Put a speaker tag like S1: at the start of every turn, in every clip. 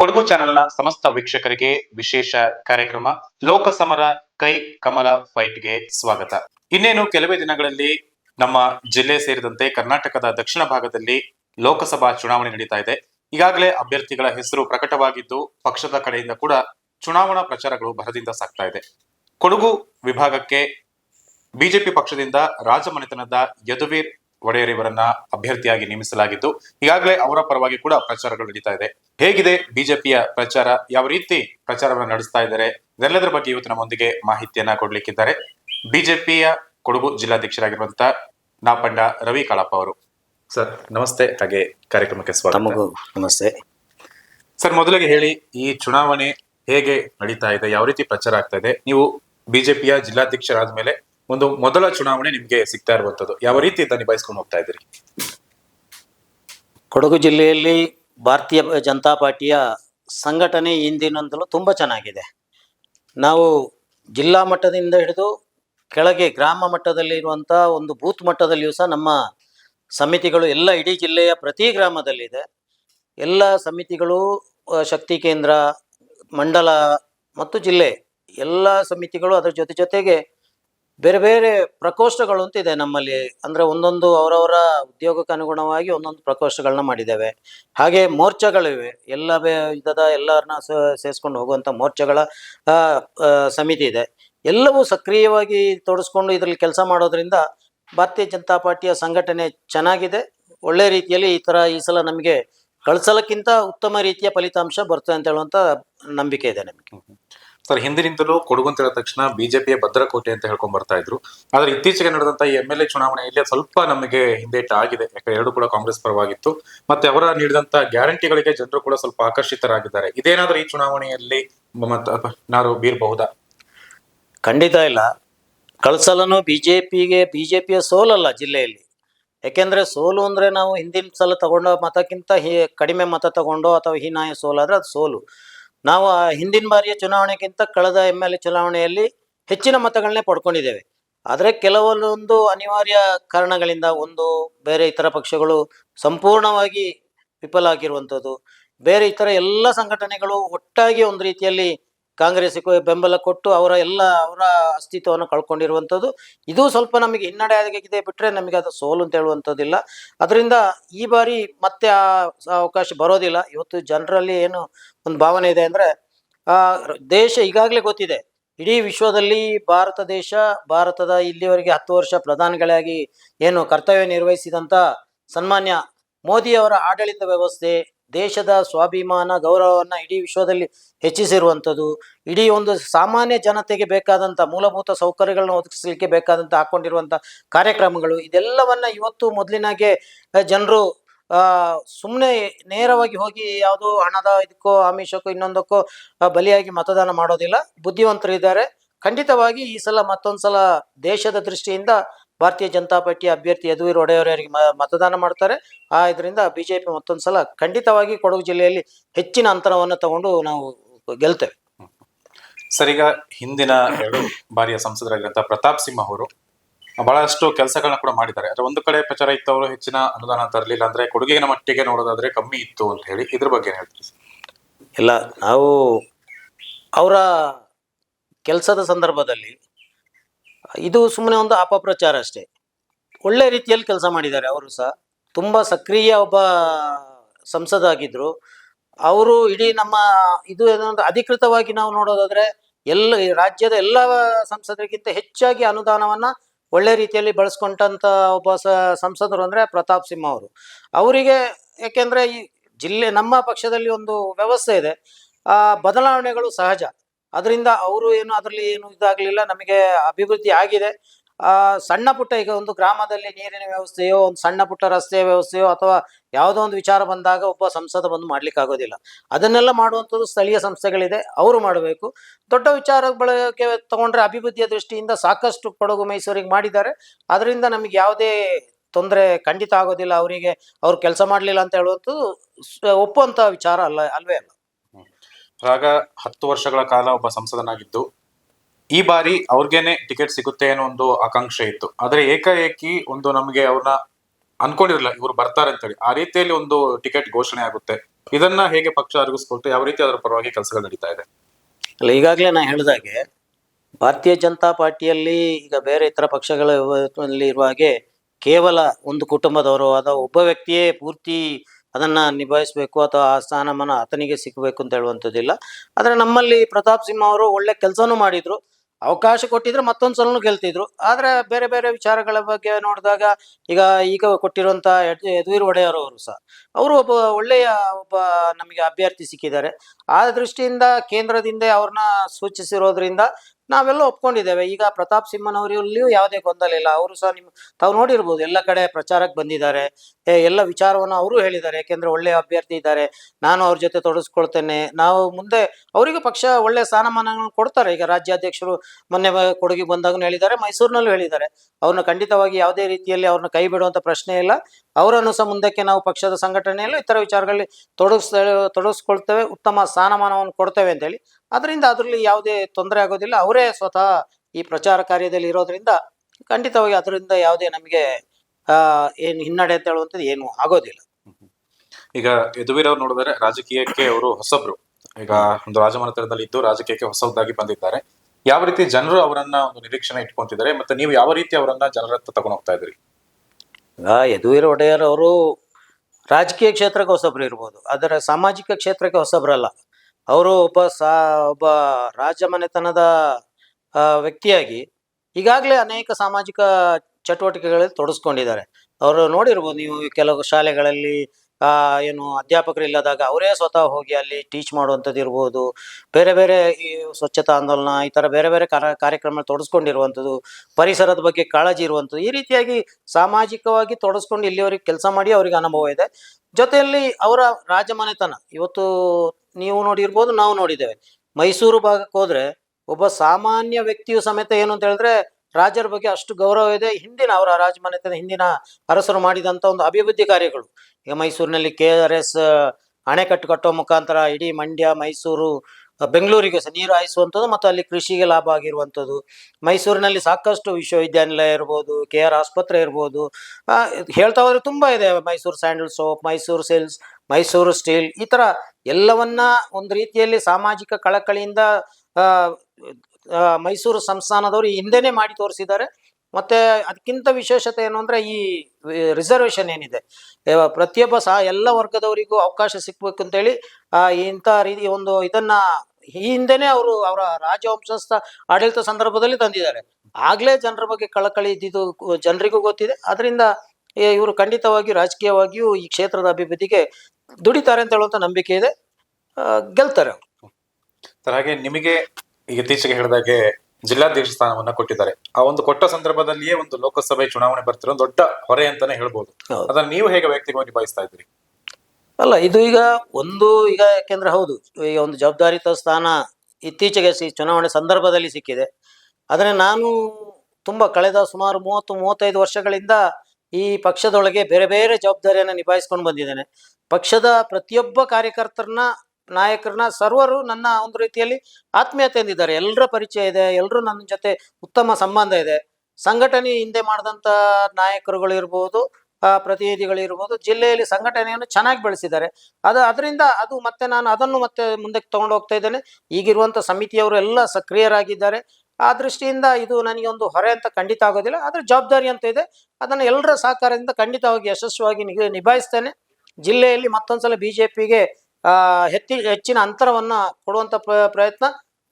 S1: ಕೊಡಗು ಚಾನೆಲ್ನ ಸಮಸ್ತ ವೀಕ್ಷಕರಿಗೆ ವಿಶೇಷ ಕಾರ್ಯಕ್ರಮ ಲೋಕಸಮರ ಕೈ ಕಮಲ ಫೈಟ್ಗೆ ಸ್ವಾಗತ. ಇನ್ನೇನು ಕೆಲವೇ ದಿನಗಳಲ್ಲಿ ನಮ್ಮ ಜಿಲ್ಲೆ ಸೇರಿದಂತೆ ಕರ್ನಾಟಕದ ದಕ್ಷಿಣ ಭಾಗದಲ್ಲಿ ಲೋಕಸಭಾ ಚುನಾವಣೆ ನಡೀತಾ ಇದೆ. ಈಗಾಗಲೇ ಅಭ್ಯರ್ಥಿಗಳ ಹೆಸರು ಪ್ರಕಟವಾಗಿದ್ದು ಪಕ್ಷದ ಕಡೆಯಿಂದ ಕೂಡ ಚುನಾವಣಾ ಪ್ರಚಾರಗಳು ಭರದಿಂದ ಸಾಗ್ತಾ ಇದೆ. ಕೊಡಗು ವಿಭಾಗಕ್ಕೆ ಬಿಜೆಪಿ ಪಕ್ಷದಿಂದ ರಾಜಮನೆತನದ ಯದುವೀರ್ ಒಡೆಯರ್ ಇವರನ್ನ ಅಭ್ಯರ್ಥಿಯಾಗಿ ನೇಮಿಸಲಾಗಿದ್ದು ಈಗಾಗಲೇ ಅವರ ಪರವಾಗಿ ಕೂಡ ಪ್ರಚಾರಗಳು ನಡೀತಾ ಇದೆ. ಹೇಗಿದೆ ಬಿಜೆಪಿಯ ಪ್ರಚಾರ? ಯಾವ ರೀತಿ ಪ್ರಚಾರವನ್ನು ನಡೆಸ್ತಾ ಇದ್ದಾರೆ? ಇದೆಲ್ಲದರ ಬಗ್ಗೆ ಇವತ್ತು ನಮ್ಮೊಂದಿಗೆ ಮಾಹಿತಿಯನ್ನ ಕೊಡ್ಲಿಕ್ಕಿದ್ದಾರೆ ಬಿಜೆಪಿಯ ಕೊಡಗು ಜಿಲ್ಲಾಧ್ಯಕ್ಷರಾಗಿರುವಂತಹ ನಾಪಂಡ ರವಿ ಕಾಳಪ್ಪ ಅವರು. ಸರ್ ನಮಸ್ತೆ. ಹಾಗೆ ಕಾರ್ಯಕ್ರಮಕ್ಕೆ ಸ್ವಾಗತ.
S2: ನಮಸ್ತೆ.
S1: ಸರ್ ಮೊದಲಿಗೆ ಹೇಳಿ ಈ ಚುನಾವಣೆ ಹೇಗೆ ನಡೀತಾ ಇದೆ? ಯಾವ ರೀತಿ ಪ್ರಚಾರ ಆಗ್ತಾ ಇದೆ? ನೀವು ಬಿಜೆಪಿಯ ಜಿಲ್ಲಾಧ್ಯಕ್ಷರಾದ ಮೇಲೆ ಒಂದು ಮೊದಲ ಚುನಾವಣೆ ನಿಮಗೆ ಸಿಗ್ತಾ ಇರುವಂತದ್ದು ಯಾವ ರೀತಿ ಇದನ್ನ ನಿಭಾಯಿಸ್ಕೊಂಡು ಹೋಗ್ತಾ ಇದ್ದೀರಿ?
S2: ಕೊಡಗು ಜಿಲ್ಲೆಯಲ್ಲಿ ಭಾರತೀಯ ಜನತಾ ಪಾರ್ಟಿಯ ಸಂಘಟನೆ ಹಿಂದಿನಿಂದಲೂ ತುಂಬ ಚೆನ್ನಾಗಿದೆ. ನಾವು ಜಿಲ್ಲಾ ಮಟ್ಟದಿಂದ ಹಿಡಿದು ಕೆಳಗೆ ಗ್ರಾಮ ಮಟ್ಟದಲ್ಲಿ ಇರುವಂಥ ಒಂದು ಬೂತ್ ಮಟ್ಟದಲ್ಲಿಯೂ ಸಹ ನಮ್ಮ ಸಮಿತಿಗಳು ಎಲ್ಲ ಇಡೀ ಜಿಲ್ಲೆಯ ಪ್ರತಿ ಗ್ರಾಮದಲ್ಲಿದೆ. ಎಲ್ಲ ಸಮಿತಿಗಳು ಶಕ್ತಿ ಕೇಂದ್ರ, ಮಂಡಲ ಮತ್ತು ಜಿಲ್ಲೆ ಎಲ್ಲ ಸಮಿತಿಗಳು ಅದರ ಜೊತೆ ಜೊತೆಗೆ ಬೇರೆ ಬೇರೆ ಪ್ರಕೋಷ್ಠಗಳು ಅಂತ ಇದೆ ನಮ್ಮಲ್ಲಿ. ಅಂದ್ರೆ ಒಂದೊಂದು ಅವರವರ ಉದ್ಯೋಗಕ್ಕೆ ಅನುಗುಣವಾಗಿ ಒಂದೊಂದು ಪ್ರಕೋಷ್ಠಗಳನ್ನ ಮಾಡಿದ್ದೇವೆ. ಹಾಗೆ ಮೋರ್ಚಾಗಳಿವೆ. ಎಲ್ಲ ಬೇ ವಿಧದ ಎಲ್ಲರನ್ನ ಸೇರಿಸ್ಕೊಂಡು ಹೋಗುವಂಥ ಮೋರ್ಚಾಗಳ ಸಮಿತಿ ಇದೆ. ಎಲ್ಲವೂ ಸಕ್ರಿಯವಾಗಿ ತೊಡಸ್ಕೊಂಡು ಇದರಲ್ಲಿ ಕೆಲಸ ಮಾಡೋದ್ರಿಂದ ಭಾರತೀಯ ಜನತಾ ಪಾರ್ಟಿಯ ಸಂಘಟನೆ ಚೆನ್ನಾಗಿದೆ. ಒಳ್ಳೆ ರೀತಿಯಲ್ಲಿ ಈ ಥರ ಈ ಸಲ ನಮಗೆ ಕಳಿಸಲಕ್ಕಿಂತ ಉತ್ತಮ ರೀತಿಯ ಫಲಿತಾಂಶ ಬರ್ತದೆ ಅಂತ ಹೇಳುವಂಥ ನಂಬಿಕೆ ಇದೆ ನಮಗೆ.
S1: ಸರ್, ಹಿಂದಿನಿಂದಲೂ ಕೊಡಗು ಅಂತ ಹೇಳಿದ ತಕ್ಷಣ ಬಿಜೆಪಿಯ ಭದ್ರಕೋಟೆ ಅಂತ ಹೇಳ್ಕೊಂಡ್ ಬರ್ತಾ ಇದ್ರು. ಆದ್ರೆ ಇತ್ತೀಚೆಗೆ ನಡೆದಂತ ಈ ಎಂ ಎಲ್ ಎ ಚುನಾವಣೆಯಲ್ಲಿ ಸ್ವಲ್ಪ ನಮಗೆ ಹಿಂದೇಟ ಆಗಿದೆ. ಯಾಕಂದ್ರೆ ಎರಡು ಕೂಡ ಕಾಂಗ್ರೆಸ್ ಪರವಾಗಿತ್ತು. ಮತ್ತೆ ಅವರ ನೀಡಿದಂತ ಗ್ಯಾರಂಟಿಗಳಿಗೆ ಜನರು ಕೂಡ ಸ್ವಲ್ಪ ಆಕರ್ಷಿತರಾಗಿದ್ದಾರೆ. ಇದೇನಾದ್ರೂ ಈ ಚುನಾವಣೆಯಲ್ಲಿ ನಾವು ಬೀರ್ಬಹುದಾ?
S2: ಖಂಡಿತ ಇಲ್ಲ. ಕಳ್ಸಲನು ಬಿಜೆಪಿಗೆ, ಬಿಜೆಪಿಯ ಸೋಲಲ್ಲ ಜಿಲ್ಲೆಯಲ್ಲಿ. ಯಾಕೆಂದರೆ ಸೋಲು ಅಂದ್ರೆ ನಾವು ಹಿಂದಿನ ಸಲ ತಗೊಂಡೋ ಮತಕ್ಕಿಂತ ಕಡಿಮೆ ಮತ ತಗೊಂಡೋ ಅಥವಾ ಹೀನಾಯ ಸೋಲಾದ್ರೆ ಅದು ಸೋಲು. ನಾವು ಹಿಂದಿನ ಬಾರಿಯ ಚುನಾವಣೆಗಿಂತ ಕಳೆದ ಎಂ ಎಲ್ ಎ ಚುನಾವಣೆಯಲ್ಲಿ ಹೆಚ್ಚಿನ ಮತಗಳನ್ನೇ ಪಡ್ಕೊಂಡಿದ್ದೇವೆ. ಆದರೆ ಕೆಲವೊಂದು ಅನಿವಾರ್ಯ ಕಾರಣಗಳಿಂದ ಒಂದು, ಬೇರೆ ಇತರ ಪಕ್ಷಗಳು ಸಂಪೂರ್ಣವಾಗಿ ವಿಫಲ ಆಗಿರುವಂಥದ್ದು. ಬೇರೆ ಇತರ ಎಲ್ಲ ಸಂಘಟನೆಗಳು ಒಟ್ಟಾಗಿ ಒಂದು ರೀತಿಯಲ್ಲಿ ಕಾಂಗ್ರೆಸ್ಗೆ ಬೆಂಬಲ ಕೊಟ್ಟು ಅವರ ಎಲ್ಲ ಅವರ ಅಸ್ತಿತ್ವವನ್ನು ಕಳ್ಕೊಂಡಿರುವಂಥದ್ದು. ಇದು ಸ್ವಲ್ಪ ನಮಗೆ ಹಿನ್ನಡೆ ಆಗಿದೆ ಬಿಟ್ಟರೆ ನಮಗೆ ಅದು ಸೋಲು ಅಂತ ಹೇಳುವಂಥದ್ದಿಲ್ಲ. ಅದರಿಂದ ಈ ಬಾರಿ ಮತ್ತೆ ಆ ಅವಕಾಶ ಬರೋದಿಲ್ಲ. ಇವತ್ತು ಜನರಲ್ಲಿ ಏನು ಒಂದು ಭಾವನೆ ಇದೆ ಅಂದರೆ ದೇಶ ಈಗಾಗಲೇ ಗೊತ್ತಿದೆ. ಇಡೀ ವಿಶ್ವದಲ್ಲಿ ಭಾರತ ದೇಶ, ಭಾರತದ ಇಲ್ಲಿವರೆಗೆ ಹತ್ತು ವರ್ಷ ಪ್ರಧಾನಿಗಳಾಗಿ ಏನು ಕರ್ತವ್ಯ ನಿರ್ವಹಿಸಿದಂಥ ಸನ್ಮಾನ್ಯ ಮೋದಿಯವರ ಆಡಳಿತ ವ್ಯವಸ್ಥೆ ದೇಶದ ಸ್ವಾಭಿಮಾನ, ಗೌರವವನ್ನು ಇಡೀ ವಿಶ್ವದಲ್ಲಿ ಹೆಚ್ಚಿಸಿರುವಂಥದ್ದು. ಇಡೀ ಒಂದು ಸಾಮಾನ್ಯ ಜನತೆಗೆ ಬೇಕಾದಂಥ ಮೂಲಭೂತ ಸೌಕರ್ಯಗಳನ್ನ ಒದಗಿಸಲಿಕ್ಕೆ ಬೇಕಾದಂಥ ಹಾಕ್ಕೊಂಡಿರುವಂಥ ಕಾರ್ಯಕ್ರಮಗಳು, ಇದೆಲ್ಲವನ್ನ ಇವತ್ತು ಮೊದಲಿನಾಗೆ ಜನರು ಸುಮ್ಮನೆ ನೇರವಾಗಿ ಹೋಗಿ ಯಾವುದೋ ಹಣದ ಇದಕ್ಕೋ, ಆಮಿಷಕ್ಕೋ, ಇನ್ನೊಂದಕ್ಕೋ ಬಲಿಯಾಗಿ ಮತದಾನ ಮಾಡೋದಿಲ್ಲ. ಬುದ್ಧಿವಂತರಿದ್ದಾರೆ ಖಂಡಿತವಾಗಿ ಈ ಸಲ ಮತ್ತೊಂದು ಸಲ ದೇಶದ ದೃಷ್ಟಿಯಿಂದ ಭಾರತೀಯ ಜನತಾ ಪಾರ್ಟಿ ಅಭ್ಯರ್ಥಿ ಯದುವೀರ್ ಒಡೆಯವರಿಗೆ ಮ- ಮತದಾನ ಮಾಡ್ತಾರೆ. ಆ ಇದರಿಂದ ಬಿಜೆಪಿ ಮತ್ತೊಂದು ಸಲ ಖಂಡಿತವಾಗಿ ಕೊಡಗು ಜಿಲ್ಲೆಯಲ್ಲಿ ಹೆಚ್ಚಿನ ಅಂತರವನ್ನು ತಗೊಂಡು ನಾವು ಗೆಲ್ತೇವೆ.
S1: ಸರಿಗ ಹಿಂದಿನ ಎರಡು ಬಾರಿಯ ಸಂಸದರಾಗಿರುವಂತಹ ಪ್ರತಾಪ್ ಸಿಂಹ ಅವರು ಬಹಳಷ್ಟು ಕೆಲಸಗಳನ್ನ ಕೂಡ ಮಾಡಿದ್ದಾರೆ. ಅಂದ್ರೆ ಒಂದು ಕಡೆ ಪ್ರಚಾರ ಇತ್ತು ಅವರು ಹೆಚ್ಚಿನ ಅನುದಾನ ತರಲಿಲ್ಲ ಅಂದ್ರೆ ಕೊಡುಗೆಗಿನ ಮಟ್ಟಿಗೆ ನೋಡೋದಾದ್ರೆ ಕಮ್ಮಿ ಇತ್ತು ಅಂತ ಹೇಳಿ ಇದ್ರ ಬಗ್ಗೆ ಹೇಳ್ತೀರಿ
S2: ಇಲ್ಲ ನಾವು ಅವರ ಕೆಲಸದ ಸಂದರ್ಭದಲ್ಲಿ ಇದು ಸುಮ್ಮನೆ ಒಂದು ಅಪಪ್ರಚಾರ ಅಷ್ಟೇ. ಒಳ್ಳೆ ರೀತಿಯಲ್ಲಿ ಕೆಲಸ ಮಾಡಿದ್ದಾರೆ ಅವರು ಸಹ. ತುಂಬ ಸಕ್ರಿಯ ಒಬ್ಬ ಸಂಸದ ಆಗಿದ್ರು ಅವರು ಇಡೀ ನಮ್ಮ ಇದು ಏನಂದ್ರೆ ಅಧಿಕೃತವಾಗಿ ನಾವು ನೋಡೋದಾದ್ರೆ ಎಲ್ಲ ರಾಜ್ಯದ ಎಲ್ಲ ಸಂಸದರಿಗಿಂತ ಹೆಚ್ಚಾಗಿ ಅನುದಾನವನ್ನ ಒಳ್ಳೆ ರೀತಿಯಲ್ಲಿ ಬಳಸ್ಕೊಂಡಂತ ಒಬ್ಬ ಸಂಸದರು ಅಂದ್ರೆ ಪ್ರತಾಪ್ ಸಿಂಹ ಅವರು. ಅವರಿಗೆ ಯಾಕೆಂದ್ರೆ ಈ ಜಿಲ್ಲೆ ನಮ್ಮ ಪಕ್ಷದಲ್ಲಿ ಒಂದು ವ್ಯವಸ್ಥೆ ಇದೆ. ಆ ಬದಲಾವಣೆಗಳು ಸಹಜ. ಅದರಿಂದ ಅವರು ಏನು ಅದರಲ್ಲಿ ಏನು ಇದಾಗಲಿಲ್ಲ, ನಮಗೆ ಅಭಿವೃದ್ಧಿ ಆಗಿದೆ. ಸಣ್ಣ ಪುಟ್ಟ ಈಗ ಒಂದು ಗ್ರಾಮದಲ್ಲಿ ನೀರಿನ ವ್ಯವಸ್ಥೆಯೋ, ಒಂದು ಸಣ್ಣ ಪುಟ್ಟ ರಸ್ತೆಯ ವ್ಯವಸ್ಥೆಯೋ ಅಥವಾ ಯಾವುದೋ ಒಂದು ವಿಚಾರ ಬಂದಾಗ ಒಬ್ಬ ಸಂಸದ ಬಂದು ಮಾಡ್ಲಿಕ್ಕೆ ಆಗೋದಿಲ್ಲ. ಅದನ್ನೆಲ್ಲ ಮಾಡುವಂಥದ್ದು ಸ್ಥಳೀಯ ಸಂಸ್ಥೆಗಳಿದೆ, ಅವರು ಮಾಡಬೇಕು. ದೊಡ್ಡ ವಿಚಾರ ಬಳಕೆ ತಗೊಂಡ್ರೆ ಅಭಿವೃದ್ಧಿಯ ದೃಷ್ಟಿಯಿಂದ ಸಾಕಷ್ಟು ಕೊಡಗು ಮೈಸೂರಿಗೆ ಮಾಡಿದ್ದಾರೆ. ಅದರಿಂದ ನಮಗೆ ಯಾವುದೇ ತೊಂದರೆ ಖಂಡಿತ ಆಗೋದಿಲ್ಲ. ಅವರಿಗೆ, ಅವ್ರು ಕೆಲಸ ಮಾಡಲಿಲ್ಲ ಅಂತ ಹೇಳುವಂಥದ್ದು ಒಪ್ಪುವಂಥ ವಿಚಾರ ಅಲ್ಲ, ಅಲ್ವೇ ಅಲ್ಲ.
S1: ಆಗ ಹತ್ತು ವರ್ಷಗಳ ಕಾಲ ಒಬ್ಬ ಸಂಸದನಾಗಿದ್ದು, ಈ ಬಾರಿ ಅವ್ರಿಗೇನೆ ಟಿಕೆಟ್ ಸಿಗುತ್ತೆ ಅನ್ನೋ ಒಂದು ಆಕಾಂಕ್ಷೆ ಇತ್ತು. ಆದರೆ ಏಕಾಏಕಿ ಒಂದು ನಮಗೆ ಅವ್ರನ್ನ ಅನ್ಕೊಂಡಿರಲಿಲ್ಲ, ಇವರು ಬರ್ತಾರೆ ಅಂತೇಳಿ. ಆ ರೀತಿಯಲ್ಲಿ ಒಂದು ಟಿಕೆಟ್ ಘೋಷಣೆ ಆಗುತ್ತೆ. ಇದನ್ನ ಹೇಗೆ ಪಕ್ಷ ಅರಗಿಸ್ಕೊಳ್ತು, ಯಾವ ರೀತಿ ಅದರ ಪರವಾಗಿ ಕೆಲಸಗಳು ನಡೀತಾ ಇದೆ?
S2: ಅಲ್ಲ, ಈಗಾಗಲೇ ನಾ ಹೇಳಿದಾಗೆ, ಭಾರತೀಯ ಜನತಾ ಪಾರ್ಟಿಯಲ್ಲಿ ಈಗ ಬೇರೆ ಇತರ ಪಕ್ಷಗಳಲ್ಲಿ ಇರುವ ಹಾಗೆ ಕೇವಲ ಒಂದು ಕುಟುಂಬದವರು ಅಥವಾ ಒಬ್ಬ ವ್ಯಕ್ತಿಯೇ ಪೂರ್ತಿ ಅದನ್ನ ನಿಭಾಯಿಸಬೇಕು ಅಥವಾ ಆ ಸ್ಥಾನಮಾನ ಆತನಿಗೆ ಸಿಗಬೇಕು ಅಂತ ಹೇಳುವಂಥದ್ದಿಲ್ಲ. ಆದರೆ ನಮ್ಮಲ್ಲಿ ಪ್ರತಾಪ್ ಸಿಂಹ ಅವರು ಒಳ್ಳೆ ಕೆಲಸನೂ ಮಾಡಿದ್ರು. ಅವಕಾಶ ಕೊಟ್ಟಿದ್ರೆ ಮತ್ತೊಂದು ಸಲನೂ ಗೆಲ್ತಿದ್ರು. ಆದ್ರೆ ಬೇರೆ ಬೇರೆ ವಿಚಾರಗಳ ಬಗ್ಗೆ ನೋಡಿದಾಗ ಈಗ ಈಗ ಕೊಟ್ಟಿರುವಂತ ಯಡ್- ಯದುವೀರ್ ಒಡೆಯರ್ ಅವರು ಸಹ, ಅವರು ಒಬ್ಬ ಒಳ್ಳೆಯ ಒಬ್ಬ ನಮಗೆ ಅಭ್ಯರ್ಥಿ ಸಿಕ್ಕಿದ್ದಾರೆ. ಆ ದೃಷ್ಟಿಯಿಂದ ಕೇಂದ್ರದಿಂದ ಅವ್ರನ್ನ ಸೂಚಿಸಿರೋದ್ರಿಂದ ನಾವೆಲ್ಲ ಒಪ್ಕೊಂಡಿದ್ದೇವೆ. ಈಗ ಪ್ರತಾಪ್ ಸಿಂಹನವರಲ್ಲಿಯೂ ಯಾವುದೇ ಗೊಂದಲ ಇಲ್ಲ. ಅವರು ಸಹ ನಿಮ್ ತಾವು ನೋಡಿರ್ಬೋದು ಎಲ್ಲ ಕಡೆ ಪ್ರಚಾರಕ್ಕೆ ಬಂದಿದ್ದಾರೆ. ಎಲ್ಲ ವಿಚಾರವನ್ನು ಅವರು ಹೇಳಿದ್ದಾರೆ. ಯಾಕೆಂದ್ರೆ ಒಳ್ಳೆಯ ಅಭ್ಯರ್ಥಿ ಇದ್ದಾರೆ. ನಾನು ಅವ್ರ ಜೊತೆ ತೊಡಗಿಸ್ಕೊಳ್ತೇನೆ ನಾವು ಮುಂದೆ ಅವರಿಗೂ ಪಕ್ಷ ಒಳ್ಳೆ ಸ್ಥಾನಮಾನಗಳನ್ನು ಕೊಡ್ತಾರೆ. ಈಗ ರಾಜ್ಯಾಧ್ಯಕ್ಷರು ಮೊನ್ನೆ ಕೊಡುಗೆ ಬಂದಾಗ ಹೇಳಿದ್ದಾರೆ. ಮೈಸೂರಿನಲ್ಲೂ ಹೇಳಿದ್ದಾರೆ. ಅವ್ರನ್ನ ಖಂಡಿತವಾಗಿ ಯಾವುದೇ ರೀತಿಯಲ್ಲಿ ಅವ್ರನ್ನ ಕೈ ಬಿಡುವಂತ ಪ್ರಶ್ನೆ ಇಲ್ಲ. ಅವರನ್ನು ಸಹ ಮುಂದಕ್ಕೆ ನಾವು ಪಕ್ಷದ ಸಂಘಟನೆಯಲ್ಲೂ ಇತರ ವಿಚಾರಗಳಲ್ಲಿ ತೊಡಗಿಸ್ ತೊಡಗಿಸ್ಕೊಳ್ತೇವೆ. ಉತ್ತಮ ಸ್ಥಾನಮಾನವನ್ನು ಕೊಡ್ತೇವೆ ಅಂತೇಳಿ ಅದರಿಂದ ಅದರಲ್ಲಿ ಯಾವುದೇ ತೊಂದರೆ ಆಗೋದಿಲ್ಲ. ಅವರೇ ಸ್ವತಃ ಈ ಪ್ರಚಾರ ಕಾರ್ಯದಲ್ಲಿ ಇರೋದ್ರಿಂದ ಖಂಡಿತವಾಗಿ ಅದರಿಂದ ಯಾವುದೇ ನಮಗೆ ಆ ಏನು ಹಿನ್ನಡೆ ಅಂತ ಹೇಳುವಂಥದ್ದು ಏನು ಆಗೋದಿಲ್ಲ.
S1: ಈಗ ಯದುವೀರ್ ಅವ್ರು ನೋಡಿದ್ರೆ ರಾಜಕೀಯಕ್ಕೆ ಅವರು ಹೊಸಬ್ರು. ಈಗ ಒಂದು ರಾಜಮನೆತನದಲ್ಲಿ ಇದ್ದು ರಾಜಕೀಯಕ್ಕೆ ಹೊಸದಾಗಿ ಬಂದಿದ್ದಾರೆ. ಯಾವ ರೀತಿ ಜನರು ಅವರನ್ನ ಒಂದು ನಿರೀಕ್ಷಣೆ ಇಟ್ಕೊಂತಿದ್ದಾರೆ? ಮತ್ತೆ ನೀವು ಯಾವ ರೀತಿ ಅವರನ್ನ ಜನರ ಹತ್ರ ತಗೊಂಡು ಹೋಗ್ತಾ ಇದ್ರಿ
S2: ಈಗ ಯದುವೀರ್ ಒಡೆಯರ್ ಅವರು ರಾಜಕೀಯ ಕ್ಷೇತ್ರಕ್ಕೆ ಹೊಸಬ್ರು ಇರ್ಬೋದು. ಆದರೆ ಸಾಮಾಜಿಕ ಕ್ಷೇತ್ರಕ್ಕೆ ಹೊಸಬ್ರಲ್ಲ. ಅವರು ಒಬ್ಬ ಸಾ, ಒಬ್ಬ ರಾಜಮನೆತನದ ವ್ಯಕ್ತಿಯಾಗಿ ಈಗಾಗಲೇ ಅನೇಕ ಸಾಮಾಜಿಕ ಚಟುವಟಿಕೆಗಳಲ್ಲಿ ತೊಡಸ್ಕೊಂಡಿದ್ದಾರೆ. ಅವರು ನೋಡಿರ್ಬೋದು ನೀವು ಕೆಲವು ಶಾಲೆಗಳಲ್ಲಿ ಏನು ಅಧ್ಯಾಪಕರು ಇಲ್ಲದಾಗ ಅವರೇ ಸ್ವತಃ ಹೋಗಿ ಅಲ್ಲಿ ಟೀಚ್ ಮಾಡುವಂಥದ್ದು ಇರ್ಬೋದು, ಬೇರೆ ಬೇರೆ ಈ ಸ್ವಚ್ಛತಾ ಆಂದೋಲನ, ಈ ಥರ ಬೇರೆ ಬೇರೆ ಕಾರ ಕಾರ್ಯಕ್ರಮ ತೊಡಸ್ಕೊಂಡಿರುವಂಥದ್ದು, ಪರಿಸರದ ಬಗ್ಗೆ ಕಾಳಜಿ ಇರುವಂಥದ್ದು, ಈ ರೀತಿಯಾಗಿ ಸಾಮಾಜಿಕವಾಗಿ ತೊಡಸ್ಕೊಂಡು ಇಲ್ಲಿವರೆಗೆ ಕೆಲಸ ಮಾಡಿ ಅವರಿಗೆ ಅನುಭವ ಇದೆ. ಜೊತೆಯಲ್ಲಿ ಅವರ ರಾಜಮನೆತನ, ಇವತ್ತು ನೀವು ನೋಡಿರ್ಬೋದು, ನಾವು ನೋಡಿದ್ದೇವೆ. ಮೈಸೂರು ಭಾಗಕ್ಕೆ ಹೋದ್ರೆ ಒಬ್ಬ ಸಾಮಾನ್ಯ ವ್ಯಕ್ತಿಯು ಸಮೇತ ಏನು ಅಂತ ಹೇಳಿದ್ರೆ ರಾಜರ ಬಗ್ಗೆ ಅಷ್ಟು ಗೌರವ ಇದೆ. ಹಿಂದಿನ ಅವರ ರಾಜಮನೆತನ ಹಿಂದಿನ ಅರಸರು ಮಾಡಿದಂತ ಒಂದು ಅಭಿವೃದ್ಧಿ ಕಾರ್ಯಗಳು. ಈಗ ಮೈಸೂರಿನಲ್ಲಿ ಕೆ ಆರ್ ಎಸ್, ಅಣೆಕಟ್ಟು ಕಟ್ಟುವ ಮುಖಾಂತರ ಇಡೀ ಮಂಡ್ಯ, ಮೈಸೂರು ಬೆಂಗಳೂರಿಗೆ ಸಹ ನೀರು ಹಾಯಿಸುವಂಥದ್ದು ಮತ್ತು ಅಲ್ಲಿ ಕೃಷಿಗೆ ಲಾಭ ಆಗಿರುವಂಥದ್ದು. ಮೈಸೂರಿನಲ್ಲಿ ಸಾಕಷ್ಟು ವಿಶ್ವವಿದ್ಯಾನಿಲಯ ಇರ್ಬೋದು, ಕೆ ಆರ್ ಆಸ್ಪತ್ರೆ ಇರ್ಬೋದು. ಹೇಳ್ತಾ ಹೋದ್ರೆ ತುಂಬ ಇದೆ. Mysuru sandal soap, Mysuru silks Mysuru steel ಈ ಥರ ಎಲ್ಲವನ್ನ ಒಂದು ರೀತಿಯಲ್ಲಿ ಸಾಮಾಜಿಕ ಕಳಕಳಿಯಿಂದ ಮೈಸೂರು ಸಂಸ್ಥಾನದವರು ಹಿಂದೆನೆ ಮಾಡಿ ತೋರಿಸಿದ್ದಾರೆ. ಮತ್ತೆ ಅದಕ್ಕಿಂತ ವಿಶೇಷತೆ ಏನು ಅಂದ್ರೆ ಈ ರಿಸರ್ವೇಶನ್ ಏನಿದೆ. ಪ್ರತಿಯೊಬ್ಬ ಸಹ ಎಲ್ಲ ವರ್ಗದವರಿಗೂ ಅವಕಾಶ ಸಿಕ್ಬೇಕು ಅಂತೇಳಿ ಇಂಥ ರೀತಿ ಒಂದು ಇದನ್ನ ಈ ಹಿಂದೆನೆ ಅವರು ಅವರ ರಾಜವಂಶಸ್ಥ ಆಡಳಿತ ಸಂದರ್ಭದಲ್ಲಿ ತಂದಿದ್ದಾರೆ. ಆಗ್ಲೇ ಜನರ ಬಗ್ಗೆ ಕಳಕಳಿ ಇದ್ದಿದ್ದು ಜನರಿಗೂ ಗೊತ್ತಿದೆ. ಅದರಿಂದ ಇವರು ಖಂಡಿತವಾಗಿಯೂ ರಾಜಕೀಯವಾಗಿಯೂ ಈ ಕ್ಷೇತ್ರದ ಅಭಿವೃದ್ಧಿಗೆ ದುಡಿತಾರೆ ಅಂತ ಹೇಳುವಂತ ನಂಬಿಕೆ ಇದೆ. ಆ, ಗೆಲ್ತಾರೆ ಅವರು.
S1: ಸರ್ ಹಾಗೆ ನಿಮಗೆ ಇತ್ತೀಚೆಗೆ ಹೇಳಿದಾಗೆ ಜಿಲ್ಲಾಧ್ಯಕ್ಷ ಸ್ಥಾನವನ್ನ ಕೊಟ್ಟಿದ್ದಾರೆ. ಆ ಒಂದು ಕೊಟ್ಟ ಸಂದರ್ಭದಲ್ಲಿಯೇ ಒಂದು ಲೋಕಸಭೆ ಚುನಾವಣೆ ಬರ್ತಿರೋ ದೊಡ್ಡ ಹೊರೆ ಅಂತಾನೆ ಹೇಳ್ಬೋದು. ಅದನ್ನ ನೀವು ಹೇಗೆ ವ್ಯಕ್ತಿಗಳು ನಿಭಾಯಿಸ್ತಾ ಇದ್ರಿ
S2: ಅಲ್ಲ, ಇದು ಈಗ ಒಂದು ಈಗ ಯಾಕೆಂದ್ರೆ ಹೌದು, ಈಗ ಒಂದು ಜವಾಬ್ದಾರಿತ ಸ್ಥಾನ ಇತ್ತೀಚೆಗೆ ಸಿ ಚುನಾವಣೆ ಸಂದರ್ಭದಲ್ಲಿ ಸಿಕ್ಕಿದೆ. ಆದರೆ ನಾನು ತುಂಬ ಕಳೆದ ಸುಮಾರು ಮೂವತ್ತು, ಮೂವತ್ತೈದು ವರ್ಷಗಳಿಂದ ಈ ಪಕ್ಷದೊಳಗೆ ಬೇರೆ ಬೇರೆ ಜವಾಬ್ದಾರಿಯನ್ನು ನಿಭಾಯಿಸ್ಕೊಂಡು ಬಂದಿದ್ದೇನೆ. ಪಕ್ಷದ ಪ್ರತಿಯೊಬ್ಬ ಕಾರ್ಯಕರ್ತರನ್ನ, ನಾಯಕರನ್ನ, ಸರ್ವರು ನನ್ನ ಒಂದು ರೀತಿಯಲ್ಲಿ ಆತ್ಮೀಯತೆ ಎಂದಿದ್ದಾರೆ. ಎಲ್ಲರ ಪರಿಚಯ ಇದೆ ಎಲ್ಲರೂ ನನ್ನ ಜೊತೆ ಉತ್ತಮ ಸಂಬಂಧ ಇದೆ. ಸಂಘಟನೆ ಹಿಂದೆ ಮಾಡಿದಂಥ ನಾಯಕರುಗಳು ಇರ್ಬೋದು ಪ್ರತಿನಿಧಿಗಳಿರ್ಬೋದು ಜಿಲ್ಲೆಯಲ್ಲಿ ಸಂಘಟನೆಯನ್ನು ಚೆನ್ನಾಗಿ ಬೆಳೆಸಿದ್ದಾರೆ. ಅದು, ಅದರಿಂದ ಅದು ಮತ್ತೆ ನಾನು ಅದನ್ನು ಮತ್ತೆ ಮುಂದಕ್ಕೆ ತಗೊಂಡು ಹೋಗ್ತಾ ಇದ್ದೇನೆ. ಈಗಿರುವಂಥ ಸಮಿತಿಯವರು ಎಲ್ಲ ಸಕ್ರಿಯರಾಗಿದ್ದಾರೆ. ಆ ದೃಷ್ಟಿಯಿಂದ ಇದು ನನಗೆ ಒಂದು ಹೊರೆ ಅಂತ ಖಂಡಿತ ಆಗೋದಿಲ್ಲ. ಆದರೆ ಜವಾಬ್ದಾರಿ ಅಂತ ಇದೆ. ಅದನ್ನು ಎಲ್ಲರ ಸಹಕಾರದಿಂದ ಖಂಡಿತವಾಗಿ ಯಶಸ್ವಿಯಾಗಿ ನಿಭಾಯಿಸ್ತೇನೆ. ಜಿಲ್ಲೆಯಲ್ಲಿ ಮತ್ತೊಂದ್ಸಲ ಬಿ ಜೆ ಪಿಗೆ ಹೆಚ್ಚಿ, ಹೆಚ್ಚಿನ ಅಂತರವನ್ನ ಕೊಡುವಂಥ ಪ್ರ- ಪ್ರಯತ್ನ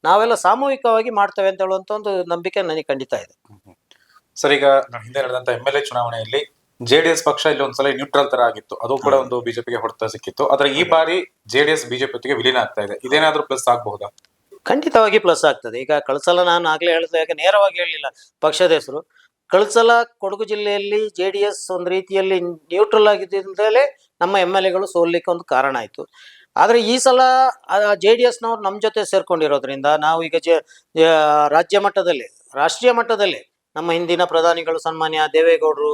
S2: ನಾವೆಲ್ಲ ಸಾಮೂಹಿಕವಾಗಿ ಮಾಡ್ತೇವೆ ಅಂತ ಹೇಳುವಂಥ ಒಂದು ನಂಬಿಕೆ ನನಗೆ ಖಂಡಿತ ಇದೆ.
S1: ಸರ್, ಈಗ ಹಿಂದೆ ನಡೆದಂತ ಎಂ ಎಲ್ ಎ ಚುನಾವಣೆಯಲ್ಲಿ ಜೆಡಿಎಸ್ ಪಕ್ಷ ಇಲ್ಲಿ ಒಂದ್ಸಲ ನ್ಯೂಟ್ರಲ್ ತರ ಆಗಿತ್ತು. ಅದು ಕೂಡ ಒಂದು ಬಿಜೆಪಿಗೆ ಹೊಡೆತ ಸಿಕ್ಕಿತ್ತು. ಆದ್ರೆ ಈ ಬಾರಿ ಜೆಡಿಎಸ್ ಬಿಜೆಪಿ ಜೊತೆಗೆ ವಿಲೀನ ಆಗ್ತಾ ಇದೆ. ಇದೇನಾದ್ರೂ ಪ್ಲಸ್ ಆಗಬಹುದಾ?
S2: ಖಂಡಿತವಾಗಿ ಪ್ಲಸ್ ಆಗ್ತದೆ. ಈಗ ಕಳ್ಸಲ ನಾನು ಆಗ್ಲೇ ಯಾಕೆ ನೇರವಾಗಿ ಹೇಳಲಿಲ್ಲ ಪಕ್ಷದ ಹೆಸರು. ಕಳ್ಸಲ ಕೊಡಗು ಜಿಲ್ಲೆಯಲ್ಲಿ ಜೆ ಡಿ ಎಸ್ ಒಂದು ರೀತಿಯಲ್ಲಿ ನ್ಯೂಟ್ರಲ್ ಆಗಿದ್ದರಿಂದಲೇ ನಮ್ಮ ಎಂ ಎಲ್ ಎಗಳು ಸೋಲಿಕ್ಕೆ ಒಂದು ಕಾರಣ ಆಯಿತು. ಆದರೆ ಈ ಸಲ ಜೆ ಡಿ ಎಸ್ನವ್ರು ನಮ್ಮ ಜೊತೆ ಸೇರ್ಕೊಂಡಿರೋದ್ರಿಂದ ನಾವು ಈಗ ಜೆ ರಾಜ್ಯ ಮಟ್ಟದಲ್ಲಿ ರಾಷ್ಟ್ರೀಯ ಮಟ್ಟದಲ್ಲಿ ನಮ್ಮ ಹಿಂದಿನ ಪ್ರಧಾನಿಗಳು ಸನ್ಮಾನ್ಯ ದೇವೇಗೌಡರು